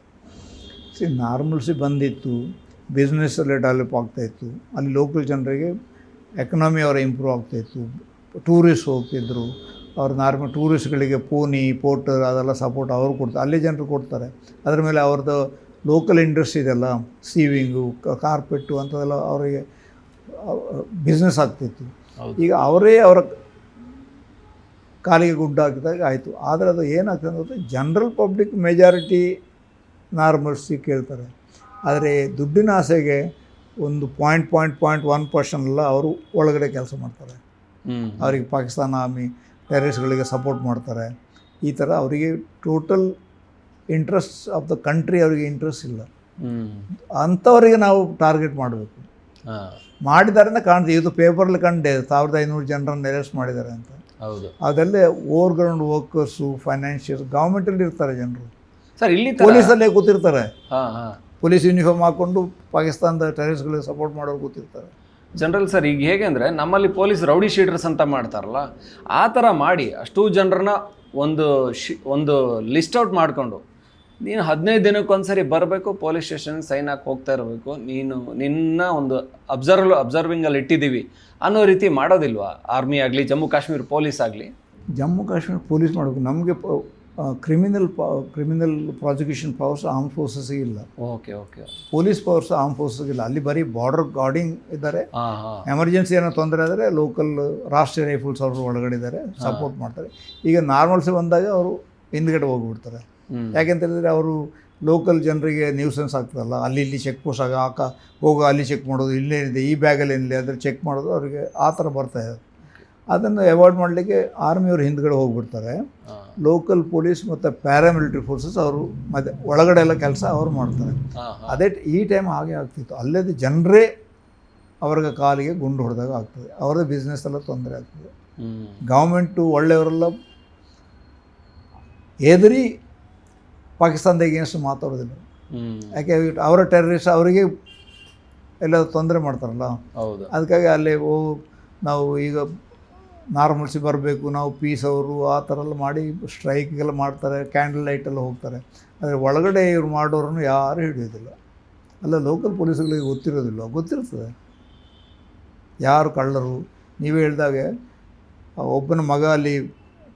ಸಿ ನಾರ್ಮಲ್ಸಿ ಬಂದಿತ್ತು. ಬಿಸ್ನೆಸ್ಸಲ್ಲಿ ಡೆವಲಪ್ ಆಗ್ತಾಯಿತ್ತು ಅಲ್ಲಿ ಲೋಕಲ್ ಜನರಿಗೆ ಎಕನಾಮಿ ಅವರ ಇಂಪ್ರೂವ್ ಆಗ್ತಾಯಿತ್ತು ಟೂರಿಸ್ಟ್ ಹೋಗ್ತಿದ್ರು. ಅವ್ರು ನಾರ್ಮಲ್ ಟೂರಿಸ್ಟ್ಗಳಿಗೆ ಪೋನಿ ಪೋರ್ಟರ್ ಅದೆಲ್ಲ ಸಪೋರ್ಟ್ ಅವರು ಕೊಡ್ತಾರೆ ಅಲ್ಲಿ ಜನರು ಕೊಡ್ತಾರೆ. ಅದ್ರ ಮೇಲೆ ಅವ್ರದ್ದು ಲೋಕಲ್ ಇಂಡಸ್ಟ್ರಿ ಇದೆಲ್ಲ ಸೀವಿಂಗು ಕಾರ್ಪೆಟ್ಟು ಅಂಥದ್ದೆಲ್ಲ ಅವರಿಗೆ ಬಿಸ್ನೆಸ್ ಆಗ್ತಿತ್ತು. ಈಗ ಅವರೇ ಅವರ ಕಾಲಿಗೆ ಗುಡ್ಡ ಹಾಕಿದಾಗ ಆಯಿತು. ಆದರೆ ಅದು ಏನಾಗ್ತದೆ ಅಂದರೆ ಜನರಲ್ ಪಬ್ಲಿಕ್ ಮೆಜಾರಿಟಿ ನಾರ್ಮಲ್ಸಿ ಕೇಳ್ತಾರೆ. ಆದರೆ ದುಡ್ಡಿನ ಆಸೆಗೆ ಒಂದು point point point one percent ಎಲ್ಲ ಅವರು ಒಳಗಡೆ ಕೆಲಸ ಮಾಡ್ತಾರೆ. ಅವರಿಗೆ ಪಾಕಿಸ್ತಾನ ಆರ್ಮಿ ಟೆರರಿಸ್ಟ್ಗಳಿಗೆ ಸಪೋರ್ಟ್ ಮಾಡ್ತಾರೆ. ಈ ಥರ ಅವರಿಗೆ total interest of the country ಅವರಿಗೆ ಇಂಟ್ರೆಸ್ಟ್ ಇಲ್ಲ. ಅಂಥವರಿಗೆ ನಾವು ಟಾರ್ಗೆಟ್ ಮಾಡಬೇಕು. ಮಾಡಿದ್ದಾರೆ ಅಂತ ಕಾಣ್ತೀವಿ ಇದು ಪೇಪರ್ಲಿ ಕಂಡೆ ಸಾವಿರದ ಐನೂರು ಜನರನ್ನು ಅರೆಸ್ಟ್ ಮಾಡಿದ್ದಾರೆ ಅಂತ.
ಹೌದು.
ಅದಲ್ಲೇ ಓವರ್ ಗ್ರೌಂಡ್ ವರ್ಕರ್ಸು ಫೈನಾನ್ಷಿಯಲ್ ಗೌರ್ಮೆಂಟಲ್ಲಿ ಇರ್ತಾರೆ ಜನರು.
ಸರ್ ಇಲ್ಲಿ
ಪೊಲೀಸಲ್ಲೇ ಕೂತಿರ್ತಾರೆ. ಪೊಲೀಸ್ ಯೂನಿಫಾರ್ಮ್ ಹಾಕ್ಕೊಂಡು ಪಾಕಿಸ್ತಾನದ ಟೆರರಿಸ್ಟ್ಗಳಿಗೆ ಸಪೋರ್ಟ್ ಮಾಡೋರು ಕೂತಿರ್ತಾರೆ.
ಜನರಲ್ ಸರ್ ಈಗ ಹೇಗೆ ಅಂದರೆ ನಮ್ಮಲ್ಲಿ ಪೊಲೀಸ್ ರೌಡಿ ಶೀಟರ್ಸ್ ಅಂತ ಮಾಡ್ತಾರಲ್ಲ ಆ ಥರ ಮಾಡಿ ಅಷ್ಟು ಜನರನ್ನ ಒಂದು ಶಿ ಒಂದು ಲಿಸ್ಟ್ ಔಟ್ ಮಾಡಿಕೊಂಡು ನೀನು ಹದಿನೈದು ದಿನಕ್ಕೊಂದ್ಸರಿ ಬರಬೇಕು ಪೊಲೀಸ್ ಸ್ಟೇಷನ್ಗೆ ಸೈನ್ ಹಾಕಿ ಹೋಗ್ತಾ ಇರಬೇಕು. ನೀನು ನಿನ್ನ ಒಂದು ಅಬ್ಸರ್ವ್ ಅಬ್ಸರ್ವಿಂಗಲ್ಲಿ ಇಟ್ಟಿದ್ದೀವಿ ಅನ್ನೋ ರೀತಿ ಮಾಡೋದಿಲ್ವಾ? ಆರ್ಮಿ ಆಗಲಿ ಜಮ್ಮು ಕಾಶ್ಮೀರ ಪೊಲೀಸ್ ಆಗಲಿ?
ಜಮ್ಮು ಕಾಶ್ಮೀರ ಪೊಲೀಸ್ ಮಾಡಬೇಕು. ನಮಗೆ criminal criminal prosecution powers arm forces ಇಲ್ಲ.
Okay okay
police powers arm forces ಇಲ್ಲ. ಅಲ್ಲಿ ಬರೀ ಬಾರ್ಡರ್ ಗಾರ್ಡಿಂಗ್ ಇದ್ದಾರೆ. ಎಮರ್ಜೆನ್ಸಿ ಏನೋ ತೊಂದರೆ ಆದರೆ ಲೋಕಲ್ ರಾಷ್ಟ್ರೀಯ ರೈಫಲ್ಸ್ ಅವರು ಒಳಗಡೆ ಇದ್ದಾರೆ ಸಪೋರ್ಟ್ ಮಾಡ್ತಾರೆ. ಈಗ ನಾರ್ಮಲ್ಸ್ ಬಂದಾಗ ಅವರು ಹಿಂದ್ಗಡೆ ಹೋಗ್ಬಿಡ್ತಾರೆ.
ಹ್ಞೂ
ಯಾಕೆಂತ ಹೇಳಿದ್ರೆ ಅವರು ಲೋಕಲ್ ಜನರಿಗೆ ನ್ಯೂಸೆನ್ಸ್ ಆಗ್ತದಲ್ಲ. ಅಲ್ಲಿ ಇಲ್ಲಿ ಚೆಕ್ ಪೋಸ್ಟ್ ಆಗ ಹಾಕ ಹೋಗೋ ಅಲ್ಲಿ ಚೆಕ್ ಮಾಡೋದು ಇಲ್ಲೇನಿದೆ ಈ ಬ್ಯಾಗಲ್ಲಿ ಏನಿದೆ ಅದ್ರ ಚೆಕ್ ಮಾಡೋದು ಅವರಿಗೆ ಆ ಥರ ಬರ್ತಾ ಇದೆ. ಅದನ್ನು ಅವಾಯ್ಡ್ ಮಾಡಲಿಕ್ಕೆ ಆರ್ಮಿಯವರು ಹಿಂದ್ಗಡೆ ಹೋಗ್ಬಿಡ್ತಾರೆ. ಲೋಕಲ್ ಪೊಲೀಸ್ ಮತ್ತು ಪ್ಯಾರಾಮಿಲಿಟ್ರಿ ಫೋರ್ಸಸ್ ಅವರು ಮತ್ತು ಒಳಗಡೆ ಎಲ್ಲ ಕೆಲಸ ಅವರು ಮಾಡ್ತಾರೆ. ಅದೇ ಈ ಟೈಮ್ ಹಾಗೆ ಆಗ್ತಿತ್ತು. ಅಲ್ಲದೆ ಜನರೇ ಅವ್ರಿಗೆ ಕಾಲಿಗೆ ಗುಂಡು ಹೊಡೆದಾಗ ಆಗ್ತದೆ. ಅವ್ರದ್ದು ಬಿಸ್ನೆಸ್ ಎಲ್ಲ ತೊಂದರೆ ಆಗ್ತದೆ. ಗೌರ್ಮೆಂಟು ಒಳ್ಳೆಯವರೆಲ್ಲ ಎದುರಿ ಪಾಕಿಸ್ತಾನದ ಎಗೇನ್ಸ್ಟ್ ಮಾತಾಡೋದಿಲ್ಲ. ಯಾಕೆ ಅವರ ಟೆರರಿಸ್ಟ್ ಅವರಿಗೆ ಎಲ್ಲ ತೊಂದರೆ ಮಾಡ್ತಾರಲ್ಲ?
ಹೌದು.
ಅದಕ್ಕಾಗಿ ಅಲ್ಲಿ ಓ ನಾವು ಈಗ ನಾರ್ಮಲ್ಸಿ ಬರಬೇಕು ನಾವು ಪೀಸ್ ಅವರು ಆ ಥರ ಎಲ್ಲ ಮಾಡಿ ಸ್ಟ್ರೈಕ್ಗೆಲ್ಲ ಮಾಡ್ತಾರೆ ಕ್ಯಾಂಡಲ್ ಲೈಟೆಲ್ಲ ಹೋಗ್ತಾರೆ. ಆದರೆ ಒಳಗಡೆ ಇವ್ರು ಮಾಡೋರನ್ನು ಯಾರೂ ಹಿಡಿಯೋದಿಲ್ಲ. ಅಲ್ಲ ಲೋಕಲ್ ಪೊಲೀಸ್ಗಳಿಗೆ ಗೊತ್ತಿರೋದಿಲ್ಲ. ಗೊತ್ತಿರ್ತದೆ. ಯಾರು ಕಳ್ಳರು? ನೀವೇ ಹೇಳಿದಾಗೆ ಒಬ್ಬನ ಮಗ ಅಲ್ಲಿ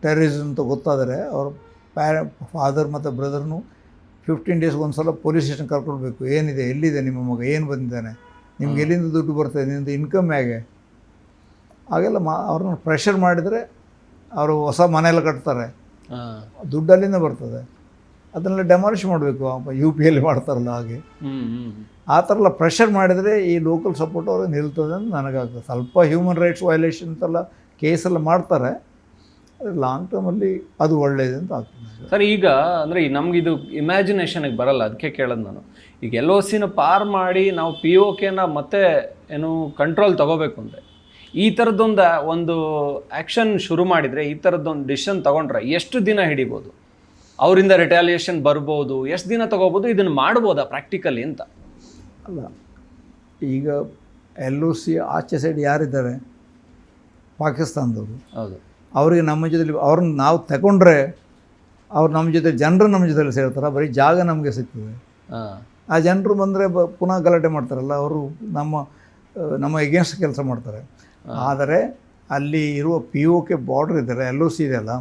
ಟೆರರಿಸಮ್ ಅಂತ ಗೊತ್ತಾದರೆ ಅವ್ರ ಪ್ಯಾರ ಫಾದರ್ ಮತ್ತು ಬ್ರದರ್ನು ಫಿಫ್ಟೀನ್ ಡೇಸ್ಗೆ ಒಂದು ಸಲ ಪೊಲೀಸ್ ಸ್ಟೇಷನ್ ಕರ್ಕೊಳ್ಬೇಕು ಏನಿದೆ? ಎಲ್ಲಿದೆ ನಿಮ್ಮ ಮಗ? ಏನು ಬಂದಿದ್ದಾನೆ? ನಿಮ್ಗೆ ಎಲ್ಲಿಂದ ದುಡ್ಡು ಬರ್ತದೆ? ನಿಮ್ಮದು ಇನ್ಕಮ್ ಹೇಗೆ? ಹಾಗೆಲ್ಲ ಮಾ ಅವ್ರನ್ನ ಪ್ರೆಷರ್ ಮಾಡಿದರೆ ಅವರು ಹೊಸ ಮನೆಯೆಲ್ಲ ಕಟ್ತಾರೆ. ದುಡ್ಡು ಅಲ್ಲಿಂದ ಬರ್ತದೆ. ಅದನ್ನೆಲ್ಲ ಡೆಮಾಲಿಷ್ ಮಾಡಬೇಕು. ಯು ಪಿ ಎಲ್ಲಿ ಮಾಡ್ತಾರಲ್ಲ ಹಾಗೆ. ಆ ಥರ ಎಲ್ಲ ಪ್ರೆಷರ್ ಮಾಡಿದರೆ ಈ ಲೋಕಲ್ ಸಪೋರ್ಟ್ ಅವ್ರಿಗೆ ನಿಲ್ತದೆ ಅಂತ ನನಗಾಗ್ತದೆ. ಸ್ವಲ್ಪ ಹ್ಯೂಮನ್ ರೈಟ್ಸ್ ವೈಲೇಷನ್ ಅಂತೆಲ್ಲ ಕೇಸೆಲ್ಲ ಮಾಡ್ತಾರೆ. ಲಾಂಗ್ ಟರ್ಮಲ್ಲಿ ಅದು ಒಳ್ಳೆಯದು ಅಂತ ಆಗ್ತದೆ
ಸರ್. ಈಗ ಅಂದರೆ ನಮ್ಗಿದು ಇಮ್ಯಾಜಿನೇಷನಿಗೆ ಬರಲ್ಲ ಅದಕ್ಕೆ ಕೇಳೋದು ನಾನು. ಈಗ ಎಲ್ ಒ ಸಿನ ಪಾರ್ ಮಾಡಿ ನಾವು ಪಿ ಓ ಕೆನ ಮತ್ತೆ ಏನು ಕಂಟ್ರೋಲ್ ತಗೋಬೇಕು ಅಂದರೆ ಈ ಥರದ್ದೊಂದು ಒಂದು ಆ್ಯಕ್ಷನ್ ಶುರು ಮಾಡಿದರೆ ಈ ಥರದ್ದೊಂದು ಡಿಸಿಷನ್ ತಗೊಂಡ್ರೆ ಎಷ್ಟು ದಿನ ಹಿಡಿಬೋದು? ಅವರಿಂದ ರಿಟಾಲಿಯೇಷನ್ ಬರ್ಬೋದು ಎಷ್ಟು ದಿನ ತೊಗೋಬೋದು? ಇದನ್ನು ಮಾಡ್ಬೋದಾ ಪ್ರಾಕ್ಟಿಕಲಿ ಅಂತ?
ಅಲ್ಲ ಈಗ ಎಲ್ ಒ ಸಿ ಆಚೆ ಸೈಡ್ ಯಾರಿದ್ದಾರೆ? ಪಾಕಿಸ್ತಾನದವರು.
ಹೌದು.
ಅವರಿಗೆ ನಮ್ಮ ಜೊತೆಲಿ ಅವ್ರನ್ನ ನಾವು ತಗೊಂಡ್ರೆ ಅವ್ರು ನಮ್ಮ ಜೊತೆ ಜನರು ನಮ್ಮ ಜೊತೆಲಿ ಸೇರ್ತಾರೆ ಬರೀ ಜಾಗ ನಮಗೆ ಸಿಗ್ತದೆ. ಆ ಜನರು ಬಂದರೆ ಬ ಪುನಃ ಗಲಾಟೆ ಮಾಡ್ತಾರಲ್ಲ ಅವರು ನಮ್ಮ ನಮ್ಮ ಎಗೇನ್ಸ್ಟ್ ಕೆಲಸ ಮಾಡ್ತಾರೆ. ಆದರೆ ಅಲ್ಲಿ ಇರುವ ಪಿ ಒ ಕೆ ಬಾರ್ಡ್ರ್ ಇದ್ದಾರೆ ಎಲ್ ಒ ಸಿ ಇದೆಯಲ್ಲ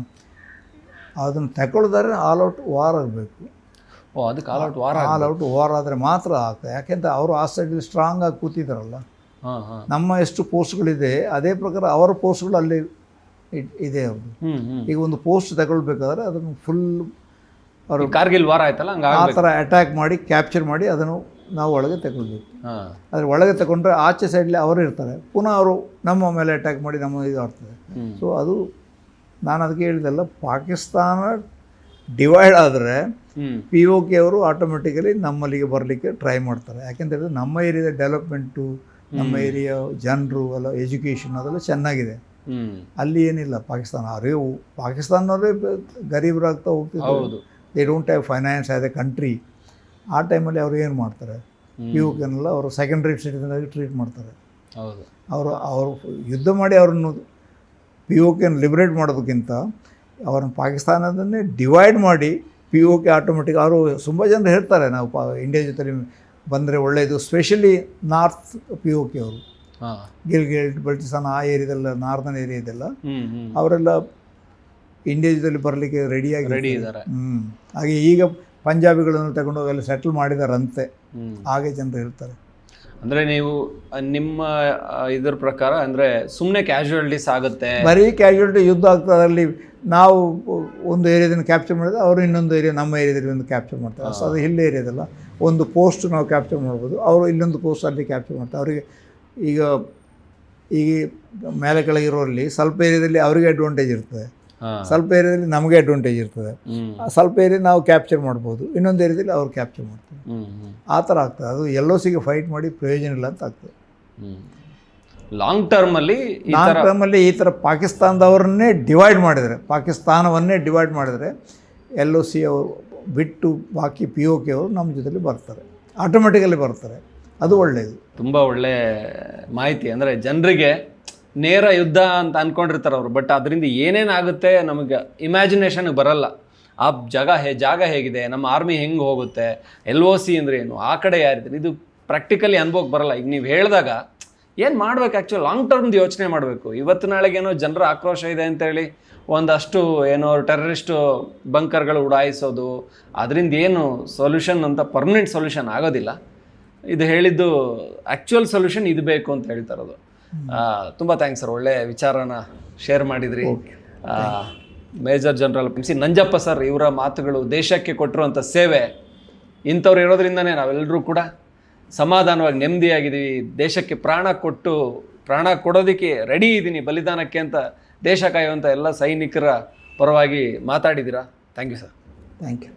ಅದನ್ನು ತಗೊಳ್ದಾರೆ ಆಲ್ ಔಟ್ ವಾರ್ ಆಗಬೇಕು.
ಓ ಅದಕ್ಕೆ all out war
all out war ಆದರೆ ಮಾತ್ರ ಆಗ್ತದೆ. ಯಾಕೆಂತ ಅವರು ಆ ಸೈಡಲ್ಲಿ ಸ್ಟ್ರಾಂಗ್ ಆಗಿ ಕೂತಿದ್ದಾರಲ್ಲ
ಹಾಂ ಹಾಂ.
ನಮ್ಮ ಎಷ್ಟು ಪೋಸ್ಟ್ಗಳಿದೆ ಅದೇ ಪ್ರಕಾರ ಅವರ ಪೋಸ್ಟ್ಗಳು ಅಲ್ಲಿ ಇದೆ ಈಗ ಒಂದು ಪೋಸ್ಟ್ ತಗೊಳ್ಬೇಕಾದ್ರೆ ಅದನ್ನು ಫುಲ್ ಅವರು
ಕಾರ್ಗಿಲ್ ವಾರ ಆಯ್ತಲ್ಲ
ಆ ಥರ ಅಟ್ಯಾಕ್ ಮಾಡಿ ಕ್ಯಾಪ್ಚರ್ ಮಾಡಿ ಅದನ್ನು ನಾವು ಒಳಗೆ ತಗೊಳ್ಬೇಕು. ಆದರೆ ಒಳಗೆ ತಗೊಂಡ್ರೆ ಆಚೆ ಸೈಡ್ಲಿ ಅವರು ಇರ್ತಾರೆ. ಪುನಃ ಅವರು ನಮ್ಮ ಮೇಲೆ ಅಟ್ಯಾಕ್ ಮಾಡಿ ನಮ್ಮ ಇದು ಆಗ್ತದೆ. ಸೊ ಅದು ನಾನು ಅದಕ್ಕೆ ಹೇಳಿದೆಲ್ಲ ಪಾಕಿಸ್ತಾನ ಡಿವೈಡ್ ಆದರೆ ಪಿ ಒ ಕೆ ಅವರು ಆಟೋಮೆಟಿಕಲಿ ನಮ್ಮಲ್ಲಿಗೆ ಬರಲಿಕ್ಕೆ ಟ್ರೈ ಮಾಡ್ತಾರೆ. ಯಾಕೆಂತ ಹೇಳಿದ್ರೆ ನಮ್ಮ ಏರಿಯಾದ ಡೆವಲಪ್ಮೆಂಟು ನಮ್ಮ ಏರಿಯಾ ಜನರು ಎಲ್ಲ ಎಜುಕೇಷನ್ ಅದೆಲ್ಲ ಚೆನ್ನಾಗಿದೆ. ಅಲ್ಲಿ ಏನಿಲ್ಲ ಪಾಕಿಸ್ತಾನ. ಅವರೇ ಪಾಕಿಸ್ತಾನವರೇ ಗರೀಬರಾಗ್ತಾ ಹೋಗ್ತಿದ್ದಾರೆ
ಹೌದು.
They don't have finance as a country ಆ ಟೈಮಲ್ಲಿ ಅವ್ರು ಏನು ಮಾಡ್ತಾರೆ? ಪಿ ಯು ಕೆನೆಲ್ಲ ಅವರು ಸೆಕೆಂಡ್ ರೇಟ್ ಸಿಟಿಸನ್ ಆಗಿ ಟ್ರೀಟ್ ಮಾಡ್ತಾರೆ ಅವರು ಅವರು ಯುದ್ಧ ಮಾಡಿ ಅವ್ರನ್ನ ಪಿ ಒ ಕೆನ ಲಿಬರೇಟ್ ಮಾಡೋದಕ್ಕಿಂತ ಅವ್ರನ್ನ ಪಾಕಿಸ್ತಾನದನ್ನೇ ಡಿವೈಡ್ ಮಾಡಿ ಪಿ ಒ ಕೆ ಆಟೋಮೆಟಿಕ್ ಅವರು ತುಂಬ ಜನರು ಹೇಳ್ತಾರೆ. ನಾವು ಪಾ ಇಂಡಿಯಾ ಜೊತೆ ಬಂದರೆ ಒಳ್ಳೆಯದು ಸ್ಪೆಷಲಿ ನಾರ್ತ್ ಪಿ ಕೆ ಅವರು.
ಹಾಂ.
ಗಿಲ್ಗಿಲ್ ಬಲ್ಟಿಸ್ತಾನ ಆ ಏರಿಯಾದಲ್ಲ ನಾರ್ದನ್ ಏರಿಯಾದೆಲ್ಲ ಅವರೆಲ್ಲ ಇಂಡಿಯಾದಲ್ಲಿ ಬರಲಿಕ್ಕೆ ರೆಡಿಯಾಗಿ
ರೆಡಿ ಇದ್ದಾರೆ.
ಹ್ಞೂ ಹಾಗೆ ಈಗ ಪಂಜಾಬಿಗಳನ್ನು ತಗೊಂಡೋಗಿ ಅಲ್ಲಿ ಸೆಟ್ಲ್ ಮಾಡಿದಾರಂತೆ. ಹಾಗೆ ಜನರು ಹೇಳ್ತಾರೆ.
ಅಂದ್ರೆ ನೀವು ನಿಮ್ಮ ಇದ್ರ ಪ್ರಕಾರ ಅಂದ್ರೆ ಸುಮ್ಮನೆ ಕ್ಯಾಶುಯಾಲಿಟೀಸ್ ಆಗುತ್ತೆ.
ಬರೀ ಕ್ಯಾಶುಯಾಲಿಟಿ ಯುದ್ಧ ಆಗ್ತದೆ ಅಲ್ಲಿ ನಾವು ಒಂದು ಏರಿಯಾದಿಂದ ಕ್ಯಾಪ್ಚರ್ ಮಾಡಿದ್ರೆ ಅವರು ಇನ್ನೊಂದು ಏರಿಯಾ ನಮ್ಮ ಏರಿಯಾದಲ್ಲಿ ಒಂದು ಕ್ಯಾಪ್ಚರ್ ಮಾಡ್ತಾರೆ. ಸೊ ಅದು ಹಿಲ್ ಏರಿಯಾದಲ್ಲ ಒಂದು ಪೋಸ್ಟ್ ನಾವು ಕ್ಯಾಪ್ಚರ್ ಮಾಡ್ಬೋದು ಅವರು ಇಲ್ಲೊಂದು ಪೋಸ್ಟ್ ಅಲ್ಲಿ ಕ್ಯಾಪ್ಚರ್ ಮಾಡ್ತಾರೆ. ಅವರಿಗೆ ಈಗ ಈಗ ಮೇಲೆ ಕೆಳಗಿರೋರಲ್ಲಿ ಸ್ವಲ್ಪ ಏರಿಯಾದಲ್ಲಿ ಅವರಿಗೆ ಅಡ್ವಾಂಟೇಜ್ ಇರ್ತದೆ. ಸ್ವಲ್ಪ ಏರಿಯಾದಲ್ಲಿ ನಮಗೆ ಅಡ್ವಾಂಟೇಜ್ ಇರ್ತದೆ. ಸ್ವಲ್ಪ ಏರಿಯಾ ನಾವು ಕ್ಯಾಪ್ಚರ್ ಮಾಡ್ಬೋದು. ಇನ್ನೊಂದು ಏರಿಯಾದಲ್ಲಿ ಅವ್ರು ಕ್ಯಾಪ್ಚರ್ ಮಾಡ್ತಾರೆ. ಆ ಥರ ಆಗ್ತದೆ. ಅದು ಎಲ್ಲೋ ಸಿಗೆ ಫೈಟ್ ಮಾಡಿ ಪ್ರಯೋಜನ ಇಲ್ಲ ಅಂತ ಆಗ್ತದೆ.
ಲಾಂಗ್
ಟರ್ಮಲ್ಲಿ
ಲಾಂಗ್
ಟರ್ಮಲ್ಲಿ ಈ ಥರ ಪಾಕಿಸ್ತಾನದವ್ರನ್ನೇ ಡಿವೈಡ್ ಮಾಡಿದರೆ ಪಾಕಿಸ್ತಾನವನ್ನೇ ಡಿವೈಡ್ ಮಾಡಿದರೆ ಎಲ್ ಒ ಸಿ ಅವರು ಬಿಟ್ಟು ಬಾಕಿ ಪಿ ಓ ಕೆ ಅವರು ನಮ್ಮ ಜೊತೆಲಿ ಬರ್ತಾರೆ. ಆಟೋಮೆಟಿಕಲಿ ಬರ್ತಾರೆ. ಅದು ಒಳ್ಳೆಯದು
ತುಂಬ ಒಳ್ಳೆ ಮಾಹಿತಿ. ಅಂದರೆ ಜನರಿಗೆ ನೇರ ಯುದ್ಧ ಅಂತ ಅಂದ್ಕೊಂಡಿರ್ತಾರೆ ಅವರು. ಬಟ್ ಅದರಿಂದ ಏನೇನಾಗುತ್ತೆ ನಮಗೆ ಇಮ್ಯಾಜಿನೇಷನ್ಗೆ ಬರಲ್ಲ. ಆ ಜಾಗ ಹೇ, ಜಾಗ ಹೇಗಿದೆ, ನಮ್ಮ ಆರ್ಮಿ ಹೆಂಗೆ ಹೋಗುತ್ತೆ ಎಲ್ ಒ ಸಿ ಅಂದರೆ ಏನು, ಆ ಕಡೆ ಯಾರಿದ್ದಾರೆ, ಇದು ಪ್ರಾಕ್ಟಿಕಲಿ ಅನ್ಭವಕ್ಕೆ ಬರಲ್ಲ. ಈಗ ನೀವು ಹೇಳಿದಾಗ ಏನು ಮಾಡ್ಬೇಕು ಆ್ಯಕ್ಚುಲಿ ಲಾಂಗ್ ಟರ್ಮ್ದು ಯೋಚನೆ ಮಾಡಬೇಕು. ಇವತ್ತು ನಾಳೆಗೇನೋ ಜನರ ಆಕ್ರೋಶ ಇದೆ ಅಂತೇಳಿ ಒಂದಷ್ಟು ಏನೋ ಟೆರರಿಸ್ಟು ಬಂಕರ್ಗಳು ಉಡಾಯಿಸೋದು, ಅದರಿಂದ ಏನು ಸೊಲ್ಯೂಷನ್ ಅಂತ ಪರ್ಮನೆಂಟ್ ಸೊಲ್ಯೂಷನ್ ಆಗೋದಿಲ್ಲ. ಇದು ಹೇಳಿದ್ದು ಆ್ಯಕ್ಚುಯಲ್ ಸೊಲ್ಯೂಷನ್ ಇದು ಬೇಕು ಅಂತ ಹೇಳ್ತಾ ಇರೋದು. ತುಂಬ ಥ್ಯಾಂಕ್ಸ್ ಸರ್. ಒಳ್ಳೆ ವಿಚಾರನ ಶೇರ್ ಮಾಡಿದ್ರಿ. Major general P C Nanjappa sir ಇವರ ಮಾತುಗಳು ದೇಶಕ್ಕೆ ಕೊಟ್ಟಿರುವಂಥ ಸೇವೆ ಇಂಥವ್ರು ಇರೋದ್ರಿಂದನೇ ನಾವೆಲ್ಲರೂ ಕೂಡ ಸಮಾಧಾನವಾಗಿ ನೆಮ್ಮದಿಯಾಗಿದ್ದೀವಿ. ದೇಶಕ್ಕೆ ಪ್ರಾಣ ಕೊಟ್ಟು ಪ್ರಾಣ ಕೊಡೋದಕ್ಕೆ ರೆಡಿ ಇದ್ದೀನಿ ಬಲಿದಾನಕ್ಕೆ ಅಂತ ದೇಶ ಕಾಯುವಂಥ ಎಲ್ಲ ಸೈನಿಕರ ಪರವಾಗಿ ಮಾತಾಡಿದ್ದೀರಾ. Thank you sir
thank you